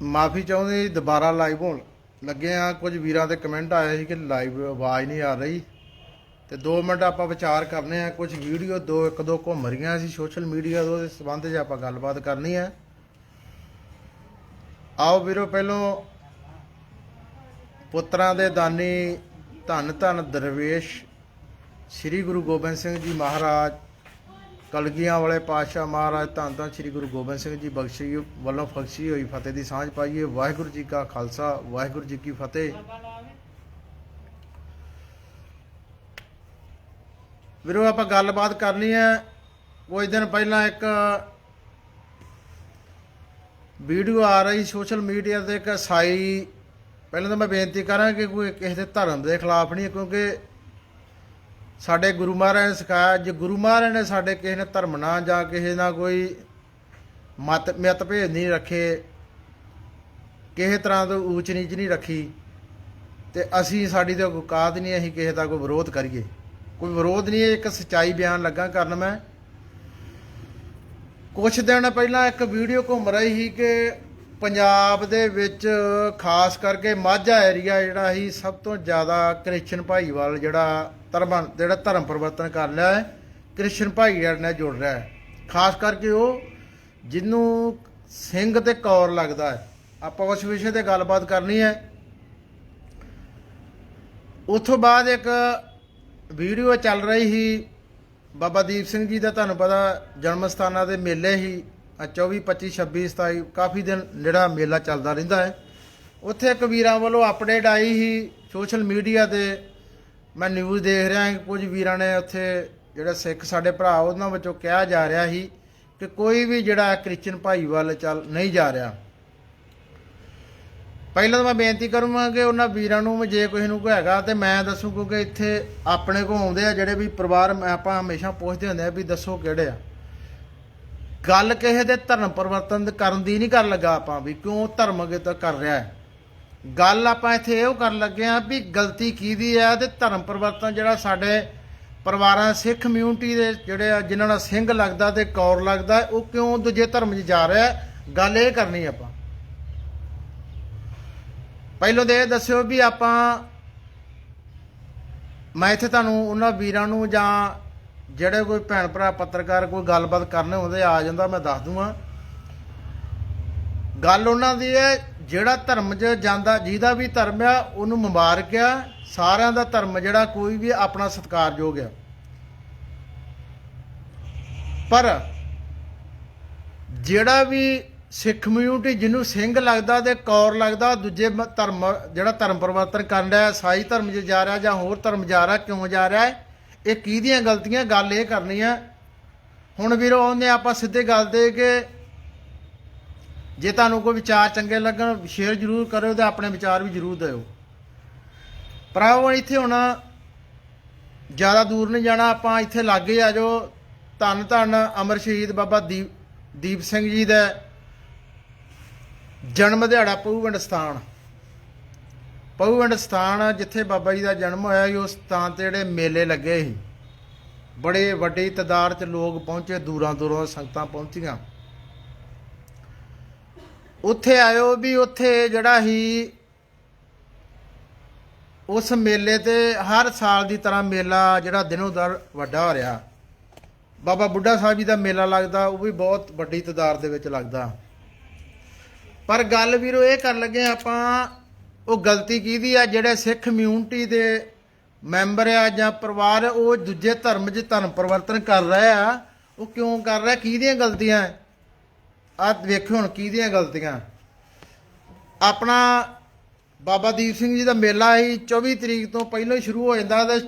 ਮਾਫੀ ਚਾਹੁੰਦੇ ਜੀ, ਦੁਬਾਰਾ ਲਾਈਵ ਹੋਣ ਲੱਗੇ ਆ ਕੁਝ ਵੀਰਾਂ ਦੇ ਕਮੈਂਟ ਆਏ ਸੀ ਕਿ ਲਾਈਵ ਆਵਾਜ਼ ਨਹੀਂ ਆ ਰਹੀ। ਤੇ 2 ਮਿੰਟ ਆਪਾਂ ਵਿਚਾਰ ਕਰਨੇ ਆ। ਕੁਝ ਵੀਡੀਓ ਦੋ ਇੱਕ ਦੋ ਘੁੰਮ ਰਹੀਆਂ ਸੀ ਸੋਸ਼ਲ ਮੀਡੀਆ ਦੇ ਸੰਬੰਧ 'ਚ ਆਪਾਂ ਗੱਲਬਾਤ ਕਰਨੀ ਹੈ ਆਓ ਵੀਰੋ ਪਹਿਲੋਂ ਪੁੱਤਰਾਂ ਦੇ ਦਾਨੀ ਧੰਨ ਧੰਨ ਦਰਵੇਸ਼ ਸ੍ਰੀ ਗੁਰੂ ਗੋਬਿੰਦ ਸਿੰਘ ਜੀ ਮਹਾਰਾਜ ਕਲਗੀਆਂ ਵਾਲੇ ਪਾਤਸ਼ਾਹ ਮਹਾਰਾਜ ਧੰਨ ਧੰਨ ਸ੍ਰੀ ਗੁਰੂ ਗੋਬਿੰਦ ਸਿੰਘ ਜੀ ਬਖਸ਼ੀ ਵੱਲੋਂ ਬਖਸ਼ੀ ਹੋਈ ਫਤਿਹ ਦੀ ਸਾਂਝ ਪਾਈਏ ਵਾਹਿਗੁਰੂ ਜੀ ਕਾ ਖਾਲਸਾ, ਵਾਹਿਗੁਰੂ ਜੀ ਕੀ ਫਤਿਹ। ਵੀਰੋ, ਆਪਾਂ ਗੱਲਬਾਤ ਕਰਨੀ ਹੈ। ਕੁਝ ਦਿਨ ਪਹਿਲਾਂ ਇੱਕ ਵੀਡੀਓ ਆ ਰਹੀ ਸੋਸ਼ਲ ਮੀਡੀਆ ਤੇ, ਇੱਕ ਸਾਈ, ਪਹਿਲਾਂ ਤਾਂ ਮੈਂ ਬੇਨਤੀ ਕਰਾਂ ਕਿ ਕੋਈ ਕਿਸੇ ਦੇ ਧਰਮ ਦੇ ਖਿਲਾਫ ਨਹੀਂ ਕਿਉਂਕਿ ਸਾਡੇ ਗੁਰੂ ਮਹਾਰਾਜ ਨੇ ਸਿਖਾਇਆ, ਜੇ ਗੁਰੂ ਮਹਾਰਾਜ ਨੇ ਸਾਡੇ ਕਿਸੇ ਨੇ ਧਰਮ ਨਾਲ ਜਾਂ ਕਿਸੇ ਨਾਲ ਕੋਈ ਮਤ, ਮਤਭੇਦ ਨਹੀਂ ਰੱਖੇ, ਕਿਸੇ ਤਰ੍ਹਾਂ ਦਾ ਊਚ ਨੀਚ ਨਹੀਂ ਰੱਖੀ, ਤੇ ਅਸੀਂ ਸਾਡੀ ਤੇ ਔਕਾਤ ਨਹੀਂ, ਅਸੀਂ ਕਿਸੇ ਦਾ ਕੋਈ ਵਿਰੋਧ ਕਰੀਏ। ਕੋਈ ਵਿਰੋਧ ਨਹੀਂ ਹੈ ਇੱਕ ਸੱਚਾਈ ਬਿਆਨ ਲੱਗਾ ਕਰਨ ਮੈਂ। ਕੁਝ ਦਿਨ ਪਹਿਲਾਂ ਇੱਕ ਵੀਡੀਓ ਘੁੰਮ ਰਹੀ ਸੀ ਕਿ ਪੰਜਾਬ ਦੇ ਵਿੱਚ ਖਾਸ ਕਰਕੇ ਮਾਝਾ ਏਰੀਆ ਜਿਹੜਾ ਸੀ, ਸਭ ਤੋਂ ਜ਼ਿਆਦਾ ਕ੍ਰਿਸਚਨ ਭਾਈਵਾਲ ਜਿਹੜਾ ਧਰਮ ਜਿਹੜਾ ਧਰਮ ਪਰਿਵਰਤਨ ਕਰ ਲਿਆ ਹੈ ਕ੍ਰਿਸਚਨ ਭਾਈਵਾਲ ਨਾਲ ਜੁੜ ਰਿਹਾ ਹੈ। ਖਾਸ ਕਰਕੇ ਉਹ ਜਿਹਨੂੰ ਸਿੰਘ ਤੇ ਕੌਰ ਲੱਗਦਾ ਹੈ। ਆਪਾਂ ਉਸ ਵਿਸ਼ੇ ਤੇ ਗੱਲਬਾਤ ਕਰਨੀ ਹੈ। ਉਥੋਂ ਬਾਅਦ ਇੱਕ ਵੀਡੀਓ ਚੱਲ ਰਹੀ ਸੀ। ਬਾਬਾ ਦੀਪ ਸਿੰਘ ਜੀ ਦਾ ਤੁਹਾਨੂੰ ਪਤਾ ਜਨਮ ਸਥਾਨਾਂ ਦੇ ਮੇਲੇ ਹੀ 24 25 26 27 ਕਾਫੀ ਦਿਨ ਜਿਹੜਾ ਮੇਲਾ ਚੱਲਦਾ ਰਹਿੰਦਾ ਹੈ। ਉੱਥੇ ਇੱਕ ਵੀਰਾਂ ਵੱਲੋਂ ਅਪਡੇਟ ਆਈ ਸੀ ਸੋਸ਼ਲ ਮੀਡੀਆ ਤੇ। ਮੈਂ ਨਿਊਜ਼ ਦੇਖ ਰਿਹਾ ਕੁਝ ਵੀਰਾਂ ਨੇ ਉੱਥੇ ਜਿਹੜੇ ਸਿੱਖ ਸਾਡੇ ਭਰਾ, ਉਹਨਾਂ ਵਿੱਚੋਂ ਕਿਹਾ ਜਾ ਰਿਹਾ ਸੀ ਕਿ ਕੋਈ ਵੀ ਜਿਹੜਾ ਕ੍ਰਿਸਚਨ ਭਾਈ ਵੱਲ ਚੱਲ ਨਹੀਂ ਜਾ ਰਿਹਾ। ਪਹਿਲਾਂ ਤਾਂ ਮੈਂ ਬੇਨਤੀ ਕਰੂੰਗਾ ਕਿ ਉਹਨਾਂ ਵੀਰਾਂ ਨੂੰ ਵੀ ਜੇ ਕਿਸੇ ਨੂੰ ਕੋਈ ਹੈਗਾ ਤੇ ਮੈਂ ਦੱਸੂ ਕਿਉਂਕਿ ਇੱਥੇ ਆਪਣੇ ਕੋ ਆਉਂਦੇ ਆ, ਜਿਹੜੇ ਵੀ ਪਰਿਵਾਰ, ਮੈਂ- ਆਪਾਂ ਹਮੇਸ਼ਾ ਪੁੱਛਦੇ ਹੁੰਦੇ ਆ ਵੀ ਦੱਸੋ ਕਿਹੜੇ ਆ। ਗੱਲ ਕਿਸੇ ਦੇ ਧਰਮ ਪਰਿਵਰਤਨ ਕਰਨ ਦੀ ਨਹੀਂ ਕਰਨ ਲੱਗਾ ਆਪਾਂ ਵੀ ਕਿਉਂ ਧਰਮ ਅਗੇ ਤਾਂ ਕਰ ਰਿਹਾ ਹੈ। ਗੱਲ ਆਪਾਂ ਇੱਥੇ ਇਹੋ ਕਰਨ ਲੱਗੇ ਆ ਵੀ ਗਲਤੀ ਕਿਹਦੀ ਹੈ ਤੇ ਧਰਮ ਪਰਿਵਰਤਨ ਜਿਹੜਾ ਸਾਡੇ ਪਰਿਵਾਰਾਂ, ਸਿੱਖ ਕਮਿਊਨਿਟੀ ਦੇ ਜਿਹੜੇ ਆ, ਜਿਨ੍ਹਾਂ ਨਾਲ ਸਿੰਘ ਲੱਗਦਾ ਤੇ ਕੌਰ ਲੱਗਦਾ, ਉਹ ਕਿਉਂ ਦੂਜੇ ਧਰਮ 'ਚ ਜਾ ਰਿਹਾ ਗੱਲ ਇਹ ਕਰਨੀ ਆਪਾਂ। ਪਹਿਲੋਂ ਤੇ ਇਹ ਦੱਸਿਓ ਵੀ ਆਪਾਂ, ਮੈਂ ਇੱਥੇ ਤੁਹਾਨੂੰ ਉਹਨਾਂ ਵੀਰਾਂ ਨੂੰ ਜਾਂ ਜਿਹੜੇ ਕੋਈ ਭੈਣ ਭਰਾ ਪੱਤਰਕਾਰ ਕੋਈ ਗੱਲਬਾਤ ਕਰਨੇ ਹੁੰਦੇ ਆ ਜਾਂਦਾ, ਮੈਂ ਦੱਸ ਦੂੰਗਾ। ਗੱਲ ਉਹਨਾਂ ਦੀ ਹੈ ਜਿਹੜਾ ਧਰਮ 'ਚ ਜਾਂਦਾ, ਜਿਹਦਾ ਵੀ ਧਰਮ ਆ, ਉਹਨੂੰ ਮੁਬਾਰਕ ਆ। ਸਾਰਿਆਂ ਦਾ ਧਰਮ ਜਿਹੜਾ, ਕੋਈ ਵੀ ਆਪਣਾ ਸਤਿਕਾਰਯੋਗ ਆ। ਪਰ ਜਿਹੜਾ ਵੀ ਸਿੱਖ ਕਮਿਊਨਿਟੀ ਜਿਹਨੂੰ ਸਿੰਘ ਲੱਗਦਾ ਤੇ ਕੌਰ ਲੱਗਦਾ, ਦੂਜੇ ਧਰਮ, ਜਿਹੜਾ ਧਰਮ ਪਰਿਵਰਤਨ ਕਰਨ ਰਿਹਾ ਸਾਈ ਧਰਮ 'ਚ ਜਾ ਰਿਹਾ ਜਾਂ ਹੋਰ ਧਰਮ ਜਾ ਰਿਹਾ, ਕਿਉਂ ਜਾ ਰਿਹਾ ਹੈ? ਇਹ ਕਿਹਦੀਆਂ ਗਲਤੀਆਂ? ਗੱਲ ਇਹ ਕਰਨੀ ਹੈ ਹੁਣ ਵੀਰੋ, ਉਹਨੇ ਆਪਾਂ ਸਿੱਧੇ ਗੱਲ ਦੇ ਕਿ ਜੇ ਤੁਹਾਨੂੰ ਕੋਈ ਵਿਚਾਰ ਚੰਗੇ ਲੱਗਣ ਸ਼ੇਅਰ ਜ਼ਰੂਰ ਕਰਿਓ ਤੇ ਆਪਣੇ ਵਿਚਾਰ ਵੀ ਜ਼ਰੂਰ ਦਿਓ। ਭਰਾਵੋ ਇੱਥੇ ਹੁਣ ਜ਼ਿਆਦਾ ਦੂਰ ਨਹੀਂ ਜਾਣਾ, ਆਪਾਂ ਇੱਥੇ ਲਾਗੇ ਆ ਜਾਓ। ਧੰਨ ਧੰਨ ਅਮਰ ਸ਼ਹੀਦ ਬਾਬਾ ਦੀਪ ਦੀਪ ਸਿੰਘ ਜੀ ਦਾ ਜਨਮ ਦਿਹਾੜਾ ਪਊਵੰਡ ਸਥਾਨ ਪਊਵੰਡ ਸਥਾਨ ਜਿੱਥੇ ਬਾਬਾ ਜੀ ਦਾ ਜਨਮ ਹੋਇਆ ਸੀ, ਉਸ ਸਥਾਨ ਤੇ ਜਿਹੜੇ ਮੇਲੇ ਲੱਗੇ ਸੀ। ਬੜੇ ਵੱਡੀ ਤਾਦਾਦ ਚ ਲੋਕ ਪਹੁੰਚੇ, ਦੂਰਾਂ ਦੂਰਾਂ ਸੰਗਤਾਂ ਪਹੁੰਚੀਆਂ। ਉੱਥੇ ਆਇਓ ਵੀ ਉੱਥੇ ਜਿਹੜਾ ਹੀ ਉਸ ਮੇਲੇ ਤੇ ਹਰ ਸਾਲ ਦੀ ਤਰ੍ਹਾਂ ਮੇਲਾ ਜਿਹੜਾ ਦਿਨੋਂ ਦਰ ਵੱਡਾ ਹੋ ਰਿਹਾ। ਬਾਬਾ ਬੁੱਢਾ ਸਾਹਿਬ ਜੀ ਦਾ ਮੇਲਾ ਲੱਗਦਾ, ਉਹ ਵੀ ਬਹੁਤ ਵੱਡੀ ਤਾਦਾਦ ਦੇ ਵਿੱਚ ਲੱਗਦਾ। ਪਰ ਗੱਲ ਵੀਰੋ ਇਹ ਕਰਨ ਲੱਗੇ ਆਪਾਂ ਉਹ ਗਲਤੀ ਕਿਹਦੀ ਆ? ਜਿਹੜੇ ਸਿੱਖ ਕਮਿਊਨਿਟੀ ਦੇ ਮੈਂਬਰ ਆ ਜਾਂ ਪਰਿਵਾਰ, ਉਹ ਦੂਜੇ ਧਰਮ 'ਚ ਧਰਮ ਪਰਿਵਰਤਨ ਕਰ ਰਹੇ ਆ, ਉਹ ਕਿਉਂ ਕਰ ਰਿਹਾ? ਕਿਹਦੀਆਂ ਗਲਤੀਆਂ? ਆ ਵੇਖੋ ਹੁਣ ਕਿਹਦੀਆਂ ਗਲਤੀਆਂ। ਆਪਣਾ ਬਾਬਾ ਦੀਪ ਸਿੰਘ ਜੀ ਦਾ ਮੇਲਾ ਹੀ 24 ਤਰੀਕ ਤੋਂ ਪਹਿਲਾਂ ਹੀ ਸ਼ੁਰੂ ਹੋ ਜਾਂਦਾ ਤੇ